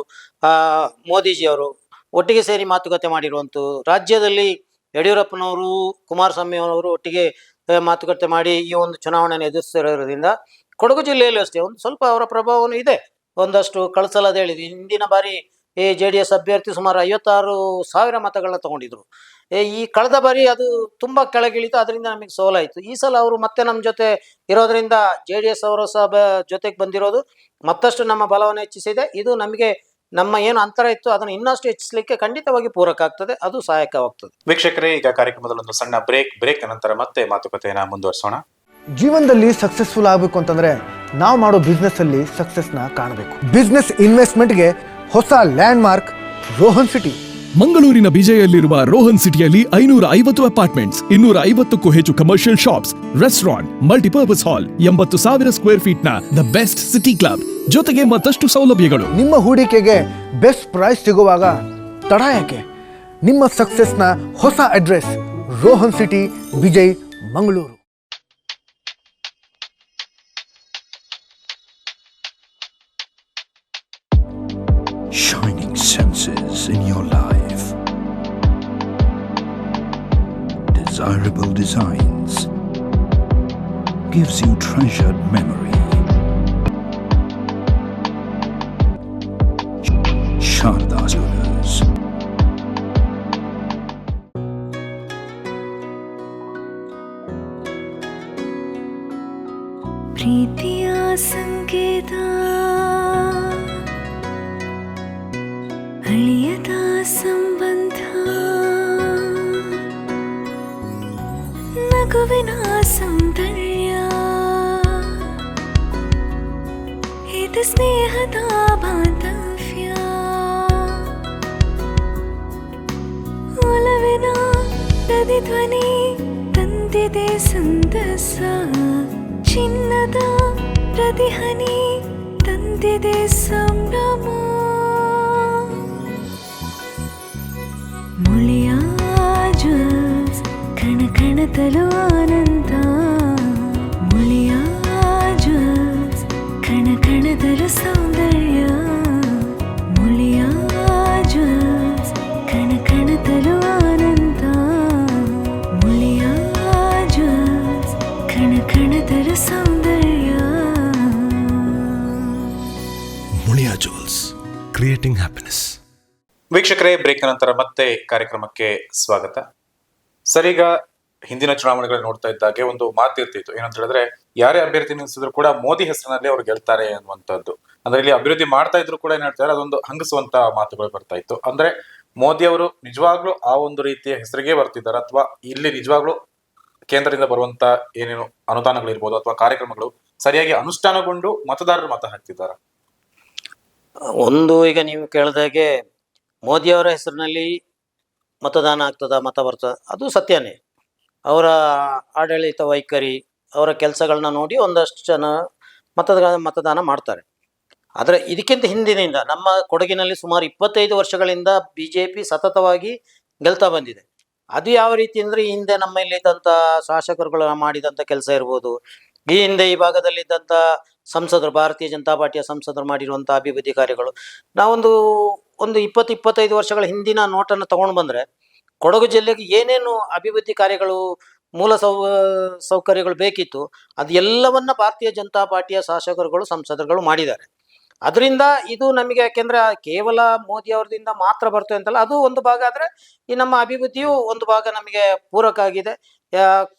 S2: ಮೋದಿಜಿಯವರು ಒಟ್ಟಿಗೆ ಸೇರಿ ಮಾತುಕತೆ ಮಾಡಿರುವಂಥದ್ದು ರಾಜ್ಯದಲ್ಲಿ ಯಡಿಯೂರಪ್ಪನವರು ಕುಮಾರಸ್ವಾಮಿ ಅವರು ಒಟ್ಟಿಗೆ ಮಾತುಕತೆ ಮಾಡಿ ಈ ಒಂದು ಚುನಾವಣೆಯನ್ನು ಎದುರಿಸಿರೋದ್ರಿಂದ ಕೊಡಗು ಜಿಲ್ಲೆಯಲ್ಲೂ ಅಷ್ಟೇ, ಒಂದು ಸ್ವಲ್ಪ ಅವರ ಪ್ರಭಾವವೂ ಇದೆ. ಒಂದಷ್ಟು ಕಳಸಲದ ಹೇಳಿದ್ವಿ ಹಿಂದಿನ ಬಾರಿ ಈ ಜೆ ಡಿ ಎಸ್ ಅಭ್ಯರ್ಥಿ ಸುಮಾರು ಐವತ್ತಾರು ಸಾವಿರ ಮತಗಳನ್ನ ತಗೊಂಡಿದ್ರು. ಏ, ಈ ಕಳೆದ ಬಾರಿ ಅದು ತುಂಬ ಕೆಳಗಿಳಿತು ಅದರಿಂದ ನಮಗೆ ಸೋಲಾಯಿತು ಈ ಸಲ ಅವರು ಮತ್ತೆ ನಮ್ಮ ಜೊತೆ ಇರೋದ್ರಿಂದ ಜೆ ಡಿ ಎಸ್ ಅವರು ಸಹ ಜೊತೆಗೆ ಬಂದಿರೋದು ಮತ್ತಷ್ಟು ನಮ್ಮ ಬಲವನ್ನು ಹೆಚ್ಚಿಸಿದೆ. ಇದು ನಮಗೆ ನಮ್ಮ ಏನು ಅಂತರ ಇತ್ತು ಅದನ್ನು ಇನ್ನಷ್ಟು ಹೆಚ್ಚಿಸಲಿಕ್ಕೆ ಖಂಡಿತವಾಗಿ ಪೂರಕ ಆಗ್ತದೆ ಅದು ಸಹಾಯಕವಾಗ್ತದೆ.
S1: ವೀಕ್ಷಕರೇ ಈಗ ಕಾರ್ಯಕ್ರಮದಲ್ಲಿ ಒಂದು ಸಣ್ಣ ಬ್ರೇಕ್ ಬ್ರೇಕ್ ನಂತರ ಮತ್ತೆ ಮಾತುಕತೆಯನ್ನು ಮುಂದುವರಿಸೋಣ.
S3: ಜೀವನದಲ್ಲಿ ಸಕ್ಸಸ್ಫುಲ್ ಆಗಬೇಕು ಅಂತಂದ್ರೆ ನಾವು ಮಾಡೋ ಬಿಸ್ನೆಸ್ ಅಲ್ಲಿ ಸಕ್ಸಸ್ನ ಕಾಣಬೇಕು. ಬಿಸ್ನೆಸ್ ಇನ್ವೆಸ್ಟ್ಮೆಂಟ್ಗೆ ಹೊಸ ಲ್ಯಾಂಡ್ ಮಾರ್ಕ್ ರೋಹನ್ ಸಿಟಿ.
S4: ಮಂಗಳೂರಿನ ಬಿಜೆಯಲ್ಲಿರುವ ರೋಹನ್ ಸಿಟಿಯಲ್ಲಿ ಐನೂರ ಐವತ್ತು ಅಪಾರ್ಟ್ಮೆಂಟ್ಸ್ ಇನ್ನೂರ ಐವತ್ತಕ್ಕೂ ಹೆಚ್ಚು commercial shops restaurant multipurpose hall ಎಂಬತ್ತು ಸಾವಿರ ಸ್ಕ್ವೇರ್ ಫೀಟ್ನ ದ ಬೆಸ್ಟ್ ಸಿಟಿ ಕ್ಲಬ್ ಜೊತೆಗೆ ಮತ್ತಷ್ಟು ಸೌಲಭ್ಯಗಳು.
S3: ನಿಮ್ಮ ಹೂಡಿಕೆಗೆ ಬೆಸ್ಟ್ ಪ್ರೈಸ್ ಸಿಗುವಾಗ ತಡ ಯಾಕೆ? ನಿಮ್ಮ ಸಕ್ಸಸ್ನ ಹೊಸ address Rohan city Vijay Mangaluru.
S5: desirable designs, gives you treasured memory, Sharda Jewelers.
S6: प्रीत्या सङ्केता ಕಣ ಕಣದಲು ಆನಂದ ಮುಳಿಯಾಜ ಕಣ ಕಣದಲು ಸೌಂದರ್ಯ. ಮುಳಿಯ ಜ್ವಲ್ಸ್ ಕಣ ಕಣದಲು ಆನಂದ. ಮುಳಿಯ ಜ್ವಲ್ಸ್ ಕಣ ಕಣದಲು ಸೌಂದರ್ಯ.
S4: Muliya jewels creating happiness.
S1: ವೀಕ್ಷಕರೇ ಬ್ರೇಕ್ ನಂತರ ಮತ್ತೆ ಕಾರ್ಯಕ್ರಮಕ್ಕೆ ಸ್ವಾಗತ. ಸರ್ ಈಗ ಹಿಂದಿನ ಚುನಾವಣೆಗಳು ನೋಡ್ತಾ ಇದ್ದಾಗೆ ಒಂದು ಮಾತು ಇರ್ತಿತ್ತು. ಏನಂತ ಹೇಳಿದ್ರೆ, ಯಾರೇ ಅಭ್ಯರ್ಥಿ ನಿಲ್ಲಿಸಿದ್ರು ಕೂಡ ಮೋದಿ ಹೆಸರಿನಲ್ಲಿ ಅವ್ರು ಗೆಲ್ತಾರೆ ಅನ್ನುವಂಥದ್ದು. ಅಂದ್ರೆ ಇಲ್ಲಿ ಅಭಿವೃದ್ಧಿ ಮಾಡ್ತಾ ಇದ್ರು ಕೂಡ ಏನ್ ಹೇಳ್ತಾರೆ, ಅದೊಂದು ಹಂಗಿಸುವಂತ ಮಾತುಗಳು ಬರ್ತಾ ಇತ್ತು. ಅಂದ್ರೆ ಮೋದಿ ಅವರು ನಿಜವಾಗ್ಲೂ ಆ ಒಂದು ರೀತಿಯ ಹೆಸರಿಗೆ ಬರ್ತಿದ್ದಾರೆ, ಅಥವಾ ಇಲ್ಲಿ ನಿಜವಾಗ್ಲೂ ಕೇಂದ್ರದಿಂದ ಬರುವಂತ ಏನೇನು ಅನುದಾನಗಳಿರ್ಬೋದು ಅಥವಾ ಕಾರ್ಯಕ್ರಮಗಳು ಸರಿಯಾಗಿ ಅನುಷ್ಠಾನಗೊಂಡು ಮತದಾರರು ಮತ ಹಾಕ್ತಿದ್ದಾರೆ?
S2: ಒಂದು ಈಗ ನೀವು ಕೇಳಿದಾಗೆ ಮೋದಿಯವರ ಹೆಸರಿನಲ್ಲಿ ಮತದಾನ ಆಗ್ತದ, ಮತ ಬರ್ತದ, ಅದು ಸತ್ಯನೇ. ಅವರ ಆಡಳಿತ ವೈಖರಿ, ಅವರ ಕೆಲಸಗಳನ್ನ ನೋಡಿ ಒಂದಷ್ಟು ಜನ ಮತದ, ಮತದಾನ ಮಾಡ್ತಾರೆ. ಆದರೆ ಇದಕ್ಕಿಂತ ಹಿಂದಿನಿಂದ, ನಮ್ಮ ಕೊಡಗಿನಲ್ಲಿ ಸುಮಾರು ಇಪ್ಪತ್ತೈದು ವರ್ಷಗಳಿಂದ ಬಿ ಜೆ ಪಿ ಸತತವಾಗಿ ಗೆಲ್ತಾ ಬಂದಿದೆ. ಅದು ಯಾವ ರೀತಿ ಅಂದರೆ, ಈ ಹಿಂದೆ ನಮ್ಮಲ್ಲಿದ್ದಂಥ ಶಾಸಕರುಗಳ ಮಾಡಿದಂಥ ಕೆಲಸ ಇರ್ಬೋದು, ಈ ಹಿಂದೆ ಈ ಭಾಗದಲ್ಲಿದ್ದಂಥ ಸಂಸದರು, ಭಾರತೀಯ ಜನತಾ ಪಾರ್ಟಿಯ ಸಂಸದರು ಮಾಡಿರುವಂಥ ಅಭಿವೃದ್ಧಿ ಕಾರ್ಯಗಳು. ನಾವೊಂದು, ಒಂದು ಇಪ್ಪತ್ತು, ಇಪ್ಪತ್ತೈದು ವರ್ಷಗಳ ಹಿಂದಿನ ನೋಟನ್ನು ತಗೊಂಡು ಬಂದರೆ ಕೊಡಗು ಜಿಲ್ಲೆಗೆ ಏನೇನು ಅಭಿವೃದ್ಧಿ ಕಾರ್ಯಗಳು, ಮೂಲ ಸೌ, ಸೌಕರ್ಯಗಳು ಬೇಕಿತ್ತು ಅದು ಎಲ್ಲವನ್ನ ಭಾರತೀಯ ಜನತಾ ಪಾರ್ಟಿಯ ಶಾಸಕರುಗಳು, ಸಂಸದರುಗಳು ಮಾಡಿದ್ದಾರೆ. ಅದರಿಂದ ಇದು ನಮಗೆ ಯಾಕೆಂದ್ರೆ ಕೇವಲ ಮೋದಿ ಅವರದಿಂದ ಮಾತ್ರ ಬರ್ತದೆ ಅಂತಲ್ಲ, ಅದು ಒಂದು ಭಾಗ ಆದ್ರೆ ಈ ನಮ್ಮ ಅಭಿವೃದ್ಧಿಯು ಒಂದು ಭಾಗ ನಮಗೆ ಪೂರಕ ಆಗಿದೆ.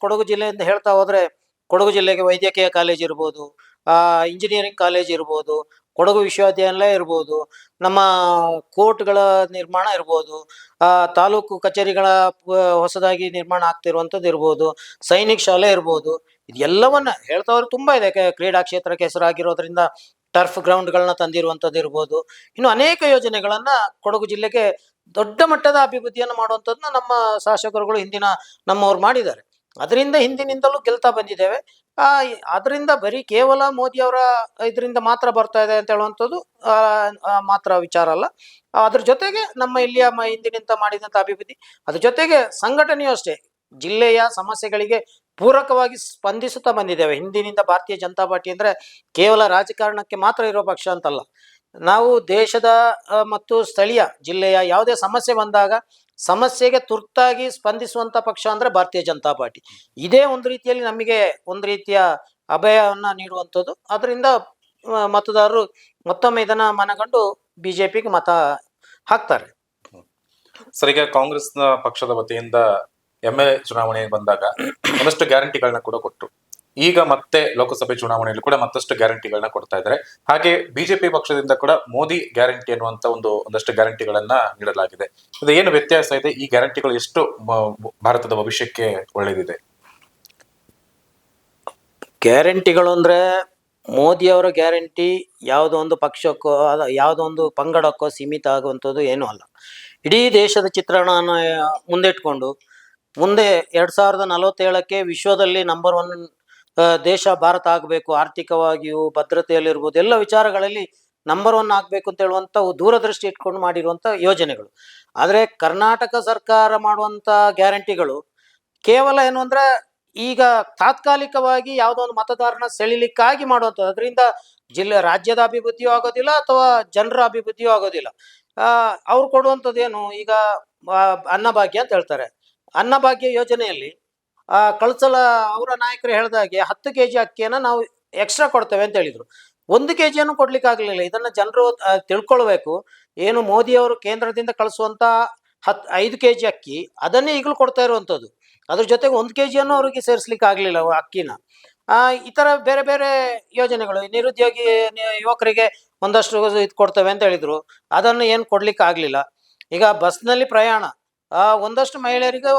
S2: ಕೊಡಗು ಜಿಲ್ಲೆಯಿಂದ ಹೇಳ್ತಾ ಹೋದ್ರೆ ಕೊಡಗು ಜಿಲ್ಲೆಗೆ ವೈದ್ಯಕೀಯ ಕಾಲೇಜ್ ಇರ್ಬೋದು ಇಂಜಿನಿಯರಿಂಗ್ ಕಾಲೇಜ್ ಇರ್ಬೋದು ಕೊಡಗು ವಿಶ್ವವಿದ್ಯಾನಿಲಯ ಇರ್ಬೋದು, ನಮ್ಮ ಕೋರ್ಟ್ಗಳ ನಿರ್ಮಾಣ ಇರ್ಬೋದು, ಆ ತಾಲೂಕು ಕಚೇರಿಗಳ ಹೊಸದಾಗಿ ನಿರ್ಮಾಣ ಆಗ್ತಿರುವಂಥದ್ದು ಇರ್ಬೋದು, ಸೈನಿಕ ಶಾಲೆ ಇರ್ಬೋದು, ಇದೆಲ್ಲವನ್ನ ಹೇಳ್ತಾ ಹೋದ್ರೆ ತುಂಬಾ ಇದೆ. ಕ್ರೀಡಾ ಕ್ಷೇತ್ರಕ್ಕೆ ಹೆಸರಾಗಿರೋದ್ರಿಂದ ಟರ್ಫ್ ಗ್ರೌಂಡ್ಗಳನ್ನ ತಂದಿರುವಂಥದ್ದು ಇರ್ಬೋದು. ಇನ್ನು ಅನೇಕ ಯೋಜನೆಗಳನ್ನ ಕೊಡಗು ಜಿಲ್ಲೆಗೆ ದೊಡ್ಡ ಮಟ್ಟದ ಅಭಿವೃದ್ಧಿಯನ್ನು ಮಾಡುವಂಥದ್ದನ್ನ ನಮ್ಮ ಶಾಸಕರುಗಳು ಹಿಂದಿನ ನಮ್ಮವ್ರು ಮಾಡಿದ್ದಾರೆ. ಅದರಿಂದ ಹಿಂದಿನಿಂದಲೂ ಗೆಲ್ತಾ ಬಂದಿದ್ದೇವೆ. ಅದರಿಂದ ಬರೀ ಕೇವಲ ಮೋದಿ ಅವರ ಇದರಿಂದ ಮಾತ್ರ ಬರ್ತಾ ಇದೆ ಅಂತ ಹೇಳುವಂಥದ್ದು ಮಾತ್ರ ವಿಚಾರ ಅಲ್ಲ. ಅದ್ರ ಜೊತೆಗೆ ನಮ್ಮ ಇಲ್ಲಿಯ ಹಿಂದಿನಿಂದ ಮಾಡಿದಂಥ ಅಭಿವೃದ್ಧಿ, ಅದ್ರ ಜೊತೆಗೆ ಸಂಘಟನೆಯೂ ಅಷ್ಟೇ. ಜಿಲ್ಲೆಯ ಸಮಸ್ಯೆಗಳಿಗೆ ಪೂರಕವಾಗಿ ಸ್ಪಂದಿಸುತ್ತಾ ಬಂದಿದ್ದೇವೆ. ಹಿಂದಿನಿಂದ ಭಾರತೀಯ ಜನತಾ ಪಾರ್ಟಿ ಅಂದರೆ ಕೇವಲ ರಾಜಕಾರಣಕ್ಕೆ ಮಾತ್ರ ಇರೋ ಪಕ್ಷ ಅಂತಲ್ಲ. ನಾವು ದೇಶದ ಮತ್ತು ಸ್ಥಳೀಯ ಜಿಲ್ಲೆಯ ಯಾವುದೇ ಸಮಸ್ಯೆ ಬಂದಾಗ ಸಮಸ್ಯೆಗೆ ತುರ್ತಾಗಿ ಸ್ಪಂದಿಸುವಂತ ಪಕ್ಷ ಅಂದ್ರೆ ಭಾರತೀಯ ಜನತಾ ಪಾರ್ಟಿ. ಇದೇ ಒಂದು ರೀತಿಯಲ್ಲಿ ನಮಗೆ ಒಂದು ರೀತಿಯ ಅಭಯವನ್ನ ನೀಡುವಂಥದ್ದು. ಅದರಿಂದ ಮತದಾರರು ಮತ್ತೊಮ್ಮೆ ಇದನ್ನ ಮನಗಂಡು ಬಿಜೆಪಿಗೆ ಮತ ಹಾಕ್ತಾರೆ.
S1: ಸರ್, ಈಗ ಕಾಂಗ್ರೆಸ್ನ ಪಕ್ಷದ ವತಿಯಿಂದ ಎಂ ಎಲ್ ಚುನಾವಣೆ ಬಂದಾಗ ಒಂದಷ್ಟು ಗ್ಯಾರಂಟಿಗಳನ್ನ ಕೂಡ ಕೊಟ್ಟರು ಈಗ ಮತ್ತೆ ಲೋಕಸಭೆ ಚುನಾವಣೆಯಲ್ಲಿ ಕೂಡ ಮತ್ತಷ್ಟು ಗ್ಯಾರಂಟಿಗಳನ್ನ ಕೊಡ್ತಾ ಇದ್ದಾರೆ. ಹಾಗೆ ಬಿಜೆಪಿ ಪಕ್ಷದಿಂದ ಕೂಡ ಮೋದಿ ಗ್ಯಾರಂಟಿ ಅನ್ನುವಂತ ಒಂದು, ಒಂದಷ್ಟು ಗ್ಯಾರಂಟಿಗಳನ್ನ ನೀಡಲಾಗಿದೆ. ಇದು ಏನು ವ್ಯತ್ಯಾಸ ಇದೆ? ಈ ಗ್ಯಾರಂಟಿಗಳು ಎಷ್ಟು ಭಾರತದ ಭವಿಷ್ಯಕ್ಕೆ ಒಳ್ಳೆಯದಿದೆ
S2: ಗ್ಯಾರಂಟಿಗಳು ಅಂದ್ರೆ ಮೋದಿಯವರ ಗ್ಯಾರಂಟಿ ಯಾವುದೋ ಒಂದು ಪಕ್ಷಕ್ಕೋ, ಯಾವುದೋ ಒಂದು ಪಂಗಡಕ್ಕೋ ಸೀಮಿತ ಆಗುವಂಥದ್ದು ಏನೂ ಅಲ್ಲ. ಇಡೀ ದೇಶದ ಚಿತ್ರಣವನ್ನು ಮುಂದಿಟ್ಕೊಂಡು ಮುಂದೆ ಎರಡು ಸಾವಿರದ ನಲವತ್ತೇಳಕ್ಕೆ ವಿಶ್ವದಲ್ಲಿ ನಂಬರ್ ಒನ್ ದೇಶ, ಭಾರತ ಆಗಬೇಕು, ಆರ್ಥಿಕವಾಗಿಯೂ ಭದ್ರತೆಯಲ್ಲಿರ್ಬೋದು, ಎಲ್ಲ ವಿಚಾರಗಳಲ್ಲಿ ನಂಬರ್ ಒನ್ ಆಗಬೇಕು ಅಂತ ಹೇಳುವಂಥ ದೂರದೃಷ್ಟಿ ಇಟ್ಕೊಂಡು ಮಾಡಿರುವಂಥ ಯೋಜನೆಗಳು. ಆದರೆ ಕರ್ನಾಟಕ ಸರ್ಕಾರ ಮಾಡುವಂಥ ಗ್ಯಾರಂಟಿಗಳು ಕೇವಲ ಏನು ಅಂದರೆ ಈಗ ತಾತ್ಕಾಲಿಕವಾಗಿ ಯಾವುದೋ ಒಂದು ಮತದಾರನ ಸೆಳಿಲಿಕ್ಕಾಗಿ ಮಾಡುವಂಥದ್ದು. ಅದರಿಂದ ಜಿಲ್ಲೆ, ರಾಜ್ಯದ ಅಭಿವೃದ್ಧಿಯೂ ಆಗೋದಿಲ್ಲ ಅಥವಾ ಜನರ ಅಭಿವೃದ್ಧಿಯೂ ಆಗೋದಿಲ್ಲ. ಅವ್ರು ಕೊಡುವಂಥದ್ದು ಏನು? ಈಗ ಅನ್ನಭಾಗ್ಯ ಅಂತ ಹೇಳ್ತಾರೆ. ಅನ್ನಭಾಗ್ಯ ಯೋಜನೆಯಲ್ಲಿ ಕಳ್ಸಲ ಅವರ ನಾಯಕರು ಹೇಳಿದಾಗೆ ಹತ್ತು ಕೆ ಜಿ ಅಕ್ಕಿಯನ್ನು ನಾವು ಎಕ್ಸ್ಟ್ರಾ ಕೊಡ್ತೇವೆ ಅಂತ ಹೇಳಿದರು. ಒಂದು ಕೆ ಜಿಯನ್ನು ಕೊಡ್ಲಿಕ್ಕೆ ಇದನ್ನು ಜನರು ತಿಳ್ಕೊಳ್ಬೇಕು. ಏನು ಮೋದಿಯವರು ಕೇಂದ್ರದಿಂದ ಕಳಿಸುವಂಥ ಹತ್ತು ಐದು ಕೆ ಜಿ ಅಕ್ಕಿ, ಅದನ್ನೇ ಈಗಲೂ ಕೊಡ್ತಾ ಇರುವಂಥದ್ದು ಅದ್ರ ಜೊತೆಗೆ ಒಂದು ಕೆ ಜಿಯನ್ನು ಅವರಿಗೆ ಸೇರಿಸ್ಲಿಕ್ಕೆ ಆಗಲಿಲ್ಲ ಅಕ್ಕಿನ. ಈ ಥರ ಬೇರೆ ಬೇರೆ ಯೋಜನೆಗಳು, ನಿರುದ್ಯೋಗಿ ಯುವಕರಿಗೆ ಒಂದಷ್ಟು ಇದು ಕೊಡ್ತೇವೆ ಅಂತ ಹೇಳಿದರು. ಅದನ್ನು ಏನು ಕೊಡ್ಲಿಕ್ಕೆ ಆಗಲಿಲ್ಲ. ಈಗ ಬಸ್ನಲ್ಲಿ ಪ್ರಯಾಣ. ಆ, ಒಂದಷ್ಟು ಮಹಿಳೆಯರಿಗೆ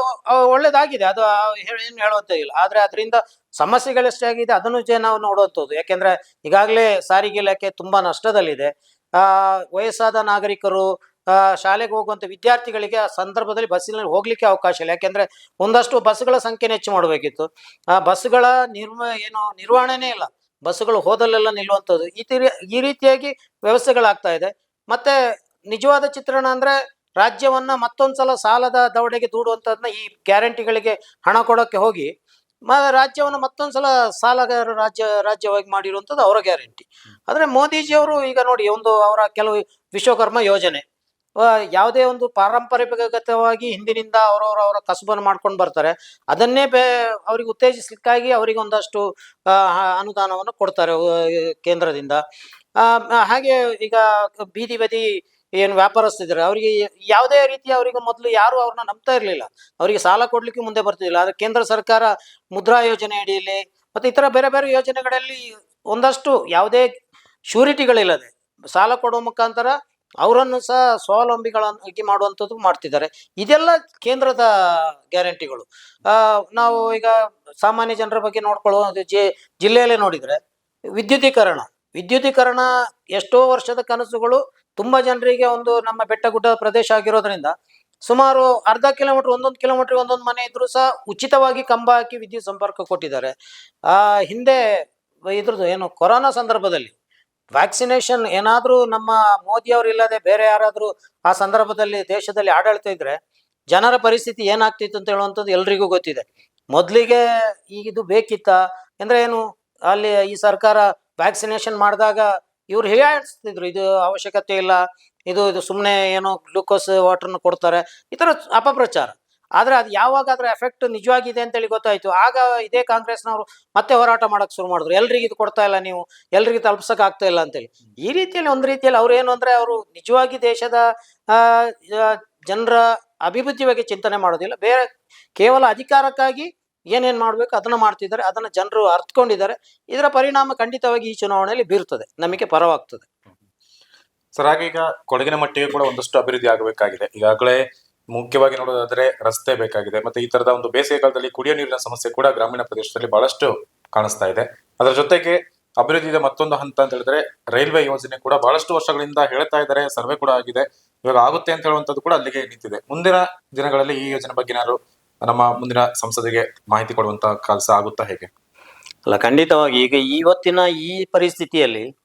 S2: ಒಳ್ಳೇದಾಗಿದೆ. ಅದು ಏನು ಹೇಳುವಂತ ಇಲ್ಲ. ಆದರೆ ಅದರಿಂದ ಸಮಸ್ಯೆಗಳೆಷ್ಟೇ ಆಗಿದೆ ಅದನ್ನು ನಾವು ನೋಡುವಂಥದ್ದು. ಯಾಕೆಂದ್ರೆ ಈಗಾಗಲೇ ಸಾರಿಗೆ ಇಲಾಖೆ ತುಂಬಾ ನಷ್ಟದಲ್ಲಿದೆ. ಆ ವಯಸ್ಸಾದ ನಾಗರಿಕರು ಶಾಲೆಗೆ ಹೋಗುವಂತ ವಿದ್ಯಾರ್ಥಿಗಳಿಗೆ ಆ ಸಂದರ್ಭದಲ್ಲಿ ಬಸ್ಸಿನಲ್ಲಿ ಹೋಗ್ಲಿಕ್ಕೆ ಅವಕಾಶ ಇಲ್ಲ. ಯಾಕೆಂದ್ರೆ ಒಂದಷ್ಟು ಬಸ್ಗಳ ಸಂಖ್ಯೆನ ಹೆಚ್ಚು ಮಾಡಬೇಕಿತ್ತು. ಆ ಬಸ್ಗಳ ನಿರ್ವ ಏನು ನಿರ್ವಹಣೆನೇ ಇಲ್ಲ. ಬಸ್ಗಳು ಹೋದಲ್ಲೆಲ್ಲ ನಿಲ್ಲುವಂಥದ್ದು. ಈ ಈ ರೀತಿಯಾಗಿ ವ್ಯವಸ್ಥೆಗಳಾಗ್ತಾ ಇದೆ. ಮತ್ತೆ ನಿಜವಾದ ಚಿತ್ರಣ ಅಂದ್ರೆ ರಾಜ್ಯವನ್ನ ಮತ್ತೊಂದ್ಸಲ ಸಾಲದ ದವಡೆಗೆ ದೂಡುವಂಥದ್ದನ್ನ ಈ ಗ್ಯಾರಂಟಿಗಳಿಗೆ ಹಣ ಕೊಡೋಕ್ಕೆ ಹೋಗಿ, ಮ, ರಾಜ್ಯವನ್ನು ಮತ್ತೊಂದ್ಸಲ ಸಾಲಗಾರ ರಾಜ್ಯ, ರಾಜ್ಯವಾಗಿ ಮಾಡಿರುವಂಥದ್ದು ಅವರ ಗ್ಯಾರಂಟಿ. ಆದರೆ ಮೋದಿಜಿಯವರು ಈಗ ನೋಡಿ ಒಂದು ಅವರ ಕೆಲವು ವಿಶ್ವಕರ್ಮ ಯೋಜನೆ. ಯಾವುದೇ ಒಂದು ಪಾರಂಪರಿಕಗತವಾಗಿ ಹಿಂದಿನಿಂದ ಅವರವರು ಅವರ ಕಸಬನ್ನು ಮಾಡ್ಕೊಂಡು ಬರ್ತಾರೆ. ಅದನ್ನೇ ಬೇ, ಅವ್ರಿಗೆ ಉತ್ತೇಜಿಸ್ಲಿಕ್ಕಾಗಿ ಅವರಿಗೆ ಒಂದಷ್ಟು ಅನುದಾನವನ್ನು ಕೊಡ್ತಾರೆ ಕೇಂದ್ರದಿಂದ. ಹಾಗೆ ಈಗ ಬೀದಿ ಬದಿ ಏನು ವ್ಯಾಪಾರಸ್ಥಿದ್ರೆ ಅವರಿಗೆ ಯಾವುದೇ ರೀತಿಯ ಅವರಿಗೆ ಮೊದಲು ಯಾರು ಅವ್ರನ್ನ ನಂಬ್ತಾ ಇರಲಿಲ್ಲ. ಅವರಿಗೆ ಸಾಲ ಕೊಡ್ಲಿಕ್ಕೆ ಮುಂದೆ ಬರ್ತಿದ್ದಿಲ್ಲ. ಆದರೆ ಕೇಂದ್ರ ಸರ್ಕಾರ ಮುದ್ರಾ ಯೋಜನೆ ಅಡಿಯಲ್ಲಿ ಮತ್ತೆ ಇತರ ಬೇರೆ ಬೇರೆ ಯೋಜನೆಗಳಲ್ಲಿ ಒಂದಷ್ಟು ಯಾವುದೇ ಶ್ಯೂರಿಟಿಗಳಿಲ್ಲದೆ ಸಾಲ ಕೊಡುವ ಮುಖಾಂತರ ಅವರನ್ನು ಸಹ ಸ್ವಾವಲಂಬಿಗಳಾಗಿ ಮಾಡುವಂಥದ್ದು ಮಾಡ್ತಿದ್ದಾರೆ. ಇದೆಲ್ಲ ಕೇಂದ್ರದ ಗ್ಯಾರಂಟಿಗಳು. ಆ, ನಾವು ಈಗ ಸಾಮಾನ್ಯ ಜನರ ಬಗ್ಗೆ ನೋಡ್ಕೊಳ್ಳುವ ಜಿ ಜಿಲ್ಲೆಯಲ್ಲೇ ನೋಡಿದರೆ ವಿದ್ಯುದೀಕರಣ. ವಿದ್ಯುದೀಕರಣ ಎಷ್ಟೋ ವರ್ಷದ ಕನಸುಗಳು ತುಂಬಾ ಜನರಿಗೆ ಒಂದು ನಮ್ಮ ಬೆಟ್ಟ ಗುಡ್ಡ ಪ್ರದೇಶ ಆಗಿರೋದ್ರಿಂದ ಸುಮಾರು ಅರ್ಧ ಕಿಲೋಮೀಟರ್, ಒಂದೊಂದು ಕಿಲೋಮೀಟರ್ ಒಂದೊಂದು ಮನೆ ಇದ್ರೂ ಸಹ ಉಚಿತವಾಗಿ ಕಂಬ ಹಾಕಿ ವಿದ್ಯುತ್ ಸಂಪರ್ಕ ಕೊಟ್ಟಿದ್ದಾರೆ. ಆ, ಹಿಂದೆ ಇದ್ರದ್ದು ಏನು ಕೊರೋನಾ ಸಂದರ್ಭದಲ್ಲಿ ವ್ಯಾಕ್ಸಿನೇಷನ್ ಏನಾದರೂ ನಮ್ಮ ಮೋದಿ ಅವರು ಇಲ್ಲದೆ ಬೇರೆ ಯಾರಾದರೂ ಆ ಸಂದರ್ಭದಲ್ಲಿ ದೇಶದಲ್ಲಿ ಆಡಳಿತ ಇದ್ರೆ ಜನರ ಪರಿಸ್ಥಿತಿ ಏನಾಗ್ತಿತ್ತು ಅಂತ ಹೇಳುವಂಥದ್ದು ಎಲ್ರಿಗೂ ಗೊತ್ತಿದೆ. ಮೊದಲಿಗೆ ಈಗ ಇದು ಬೇಕಿತ್ತ? ಅಂದ್ರೆ ಏನು ಅಲ್ಲಿ ಈ ಸರ್ಕಾರ ವ್ಯಾಕ್ಸಿನೇಷನ್ ಮಾಡಿದಾಗ ಇವ್ರು ಹೇಳ್ತಿದ್ರು ಇದು ಅವಶ್ಯಕತೆ ಇಲ್ಲ. ಇದು ಇದು ಸುಮ್ಮನೆ ಏನೋ ಗ್ಲೂಕೋಸ್ ವಾಟರ್ನ ಕೊಡ್ತಾರೆ. ಈ ಥರ ಅಪಪ್ರಚಾರ. ಆದ್ರೆ ಅದು ಯಾವಾಗ ಅದರ ಎಫೆಕ್ಟ್ ನಿಜವಾಗಿದೆ ಅಂತೇಳಿ ಗೊತ್ತಾಯ್ತು. ಆಗ ಇದೇ ಕಾಂಗ್ರೆಸ್ನವರು ಮತ್ತೆ ಹೋರಾಟ ಮಾಡಕ್ ಶುರು ಮಾಡಿದ್ರು. ಎಲ್ರಿಗೂ ಇದು ಕೊಡ್ತಾ ಇಲ್ಲ ನೀವು. ಎಲ್ರಿಗೂ ತಲುಪ್ಸಕ್ ಆಗ್ತಾ ಇಲ್ಲ ಅಂತೇಳಿ. ಈ ರೀತಿಯಲ್ಲಿ, ಒಂದು ರೀತಿಯಲ್ಲಿ ಅವ್ರು ಏನು ಅಂದ್ರೆ, ಅವರು ನಿಜವಾಗಿ ದೇಶದ ಜನರ ಅಭಿವೃದ್ಧಿ ಬಗ್ಗೆ ಚಿಂತನೆ ಮಾಡೋದಿಲ್ಲ. ಬೇರೆ ಕೇವಲ ಅಧಿಕಾರಕ್ಕಾಗಿ ಏನೇನ್ ಮಾಡಬೇಕು ಅದನ್ನ ಮಾಡ್ತಿದ್ದಾರೆ, ಅದನ್ನ ಜನರು ಅರ್ಥಕೊಂಡಿದ್ದಾರೆ ಇದರ ಪರಿಣಾಮ ಖಂಡಿತವಾಗಿ ಈ ಚುನಾವಣೆಯಲ್ಲಿ ಬೀರುತ್ತದೆ ನಮಗೆ ಪರವಾಗ್ತದೆ.
S1: ಸರ್ ಈಗ ಕೊಡಗಿನ ಮಟ್ಟಿಗೆ ಕೂಡ ಒಂದಷ್ಟು ಅಭಿವೃದ್ಧಿ ಆಗಬೇಕಾಗಿದೆ. ಈಗಾಗಲೇ ಮುಖ್ಯವಾಗಿ ನೋಡೋದಾದ್ರೆ ರಸ್ತೆ ಬೇಕಾಗಿದೆ, ಮತ್ತೆ ಈ ತರದ ಒಂದು ಬೇಸಿಗೆ ಕಾಲದಲ್ಲಿ ಕುಡಿಯೋ ನೀರಿನ ಸಮಸ್ಯೆ ಕೂಡ ಗ್ರಾಮೀಣ ಪ್ರದೇಶದಲ್ಲಿ ಬಹಳಷ್ಟು ಕಾಣಿಸ್ತಾ ಇದೆ. ಅದರ ಜೊತೆಗೆ ಅಭಿವೃದ್ಧಿಯ ಮತ್ತೊಂದು ಹಂತ ಅಂತ ಹೇಳಿದ್ರೆ ರೈಲ್ವೆ ಯೋಜನೆ ಕೂಡ ಬಹಳಷ್ಟು ವರ್ಷಗಳಿಂದ ಹೇಳ್ತಾ ಇದ್ದಾರೆ, ಸರ್ವೆ ಕೂಡ ಆಗಿದೆ. ಇವಾಗ ಆಗುತ್ತೆ ಅಂತ ಹೇಳುವಂತದ್ದು ಕೂಡ ಅಲ್ಲಿಗೆ ನಿಂತಿದೆ. ಮುಂದಿನ ದಿನಗಳಲ್ಲಿ ಈ ಯೋಜನೆ ಬಗ್ಗೆ ಏನಾದ್ರು ನಮ್ಮ ಮುಂದಿನ ಸಂಸದಿಗೆ ಮಾಹಿತಿ ಕೊಡುವಂತ ಕೆಲಸ ಆಗುತ್ತಾ ಹೇಗೆ?
S2: ಅಲ್ಲ, ಖಂಡಿತವಾಗಿ. ಈಗ ಇವತ್ತಿನ ಈ ಪರಿಸ್ಥಿತಿಯಲ್ಲಿ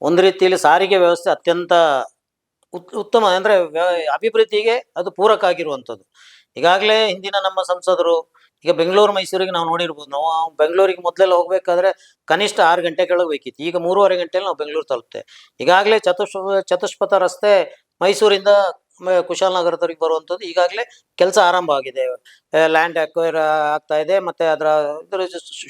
S2: ಒಂದು ರೀತಿಯಲ್ಲಿ ಸಾರಿಗೆ ವ್ಯವಸ್ಥೆ ಅತ್ಯಂತ ಉತ್- ಉತ್ತಮ ಅಂದ್ರೆ ಅಭಿವೃದ್ಧಿಗೆ ಅದು ಪೂರಕ ಆಗಿರುವಂಥದ್ದು ಈಗಾಗಲೇ ಹಿಂದಿನ ನಮ್ಮ ಸಂಸದರು, ಈಗ ಬೆಂಗಳೂರು, ಮೈಸೂರಿಗೆ ನಾವು ನೋಡಿರ್ಬೋದು. ನಾವು ಬೆಂಗಳೂರಿಗೆ ಮೊದಲೆಲ್ಲ ಹೋಗ್ಬೇಕಾದ್ರೆ ಕನಿಷ್ಠ ಆರು ಗಂಟೆಗಳು ಬೇಕಿತ್ತು. ಈಗ ಮೂರುವರೆ ಗಂಟೆಯಲ್ಲಿ ನಾವು ಬೆಂಗಳೂರು ತಲುಪುತ್ತೆ ಈಗಾಗಲೇ ಚತುಷ್, ಚತುಷ್ಪಥ ರಸ್ತೆ ಮೈಸೂರಿಂದ ಕುಶಾಲನಗರದವರೆಗೆ ಬರುವಂಥದ್ದು ಈಗಾಗಲೇ ಕೆಲಸ ಆರಂಭ ಆಗಿದೆ. ಲ್ಯಾಂಡ್ ಅಕ್ವೈರ್ ಆಗ್ತಾ ಇದೆ ಮತ್ತೆ ಅದರ ಇದರ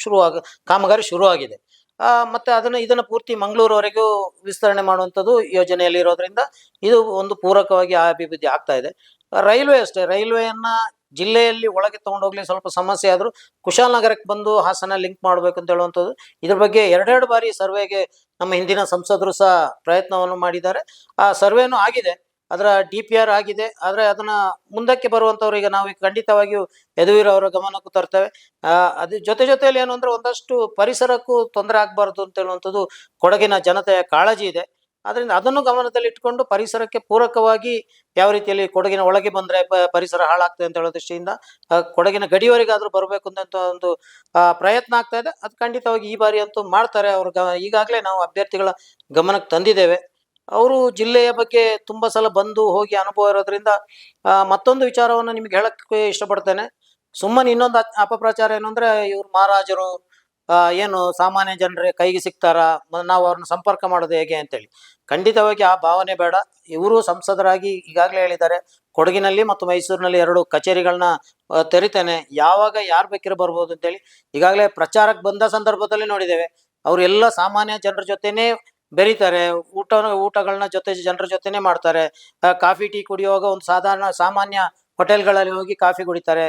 S2: ಶುರುವಾಗ ಕಾಮಗಾರಿ ಶುರುವಾಗಿದೆ ಆ, ಮತ್ತೆ ಅದನ್ನ ಇದನ್ನ ಪೂರ್ತಿ ಮಂಗಳೂರುವರೆಗೂ ವಿಸ್ತರಣೆ ಮಾಡುವಂಥದ್ದು ಯೋಜನೆಯಲ್ಲಿ ಇರೋದ್ರಿಂದ ಇದು ಒಂದು ಪೂರಕವಾಗಿ ಆ ಅಭಿವೃದ್ಧಿ ಆಗ್ತಾ ಇದೆ. ರೈಲ್ವೆ ಅಷ್ಟೇ ರೈಲ್ವೆಯನ್ನ ಜಿಲ್ಲೆಯಲ್ಲಿ ಒಳಗೆ ತಗೊಂಡೋಗ್ಲಿ ಸ್ವಲ್ಪ ಸಮಸ್ಯೆ ಆದರೂ ಕುಶಾಲನಗರಕ್ಕೆ ಬಂದು ಹಾಸನ ಲಿಂಕ್ ಮಾಡಬೇಕು ಅಂತ ಹೇಳುವಂಥದ್ದು ಇದ್ರ ಬಗ್ಗೆ ಎರಡೆರಡು ಬಾರಿ ಸರ್ವೆಗೆ ನಮ್ಮ ಹಿಂದಿನ ಸಂಸದರು ಸಹ ಪ್ರಯತ್ನವನ್ನು ಮಾಡಿದ್ದಾರೆ. ಆ ಸರ್ವೆನೂ ಆಗಿದೆ. ಅದರ ಡಿ ಪಿ ಆರ್ ಆಗಿದೆ. ಆದರೆ ಅದನ್ನ ಮುಂದಕ್ಕೆ ಬರುವಂಥವ್ರು ಈಗ ನಾವು ಖಂಡಿತವಾಗಿಯೂ ಯದುವೀರ್ ಅವರ ಗಮನಕ್ಕೂ ತರ್ತೇವೆ. ಅದು ಅದ್ರ ಜೊತೆ ಜೊತೆಯಲ್ಲಿ ಏನು ಅಂದ್ರೆ ಒಂದಷ್ಟು ಪರಿಸರಕ್ಕೂ ತೊಂದರೆ ಆಗಬಾರ್ದು ಅಂತ ಹೇಳುವಂಥದ್ದು ಕೊಡಗಿನ ಜನತೆಯ ಕಾಳಜಿ ಇದೆ. ಅದರಿಂದ ಅದನ್ನು ಗಮನದಲ್ಲಿ ಇಟ್ಕೊಂಡು ಪರಿಸರಕ್ಕೆ ಪೂರಕವಾಗಿ ಯಾವ ರೀತಿಯಲ್ಲಿ ಕೊಡಗಿನ ಒಳಗೆ ಬಂದ್ರೆ ಪರಿಸರ ಹಾಳಾಗ್ತದೆ ಅಂತ ಹೇಳೋ ದೃಷ್ಟಿಯಿಂದ ಕೊಡಗಿನ ಗಡಿಯವರೆಗಾದ್ರೂ ಬರಬೇಕು ಅಂತ ಒಂದು ಪ್ರಯತ್ನ ಆಗ್ತಾ ಇದೆ. ಅದು ಖಂಡಿತವಾಗಿ ಈ ಬಾರಿ ಅಂತೂ ಮಾಡ್ತಾರೆ. ಅವ್ರ ಈಗಾಗಲೇ ನಾವು ಅಭ್ಯರ್ಥಿಗಳ ಗಮನಕ್ಕೆ ತಂದಿದ್ದೇವೆ. ಅವರು ಜಿಲ್ಲೆಯ ಬಗ್ಗೆ ತುಂಬಾ ಸಲ ಬಂದು ಹೋಗಿ ಅನುಭವ ಇರೋದ್ರಿಂದ ಮತ್ತೊಂದು ವಿಚಾರವನ್ನು ನಿಮ್ಗೆ ಹೇಳಕ್ಕೆ ಇಷ್ಟಪಡ್ತೇನೆ. ಸುಮ್ಮನೆ ಇನ್ನೊಂದು ಅಪಪ್ರಚಾರ ಏನು ಅಂದ್ರೆ, ಇವ್ರು ಮಹಾರಾಜರು ಏನು ಸಾಮಾನ್ಯ ಜನರ ಕೈಗೆ ಸಿಗ್ತಾರಾ, ನಾವು ಅವ್ರನ್ನ ಸಂಪರ್ಕ ಮಾಡೋದು ಹೇಗೆ ಅಂತೇಳಿ. ಖಂಡಿತವಾಗಿ ಆ ಭಾವನೆ ಬೇಡ. ಇವರು ಸಂಸದರಾಗಿ ಈಗಾಗಲೇ ಹೇಳಿದ್ದಾರೆ. ಕೊಡಗಿನಲ್ಲಿ ಮತ್ತು ಮೈಸೂರಿನಲ್ಲಿ ಎರಡು ಕಚೇರಿಗಳನ್ನ ತೆರಿತೇನೆ. ಯಾವಾಗ ಯಾರು ಬೇಕಿರೋ ಬರ್ಬೋದು ಅಂತೇಳಿ ಈಗಾಗಲೇ ಪ್ರಚಾರಕ್ಕೆ ಬಂದ ಸಂದರ್ಭದಲ್ಲಿ ನೋಡಿದ್ದೇವೆ. ಅವರೆಲ್ಲ ಸಾಮಾನ್ಯ ಜನರ ಜೊತೆನೇ ಬೆರೀತಾರೆ. ಊಟ ಊಟಗಳನ್ನ ಜೊತೆ ಜನರ ಜೊತೆನೆ ಮಾಡ್ತಾರೆ. ಕಾಫಿ, ಟೀ ಕುಡಿಯುವಾಗ ಒಂದು ಸಾಧಾರಣ, ಸಾಮಾನ್ಯ ಹೋಟೆಲ್ಗಳಲ್ಲಿ ಹೋಗಿ ಕಾಫಿ ಕುಡಿತಾರೆ.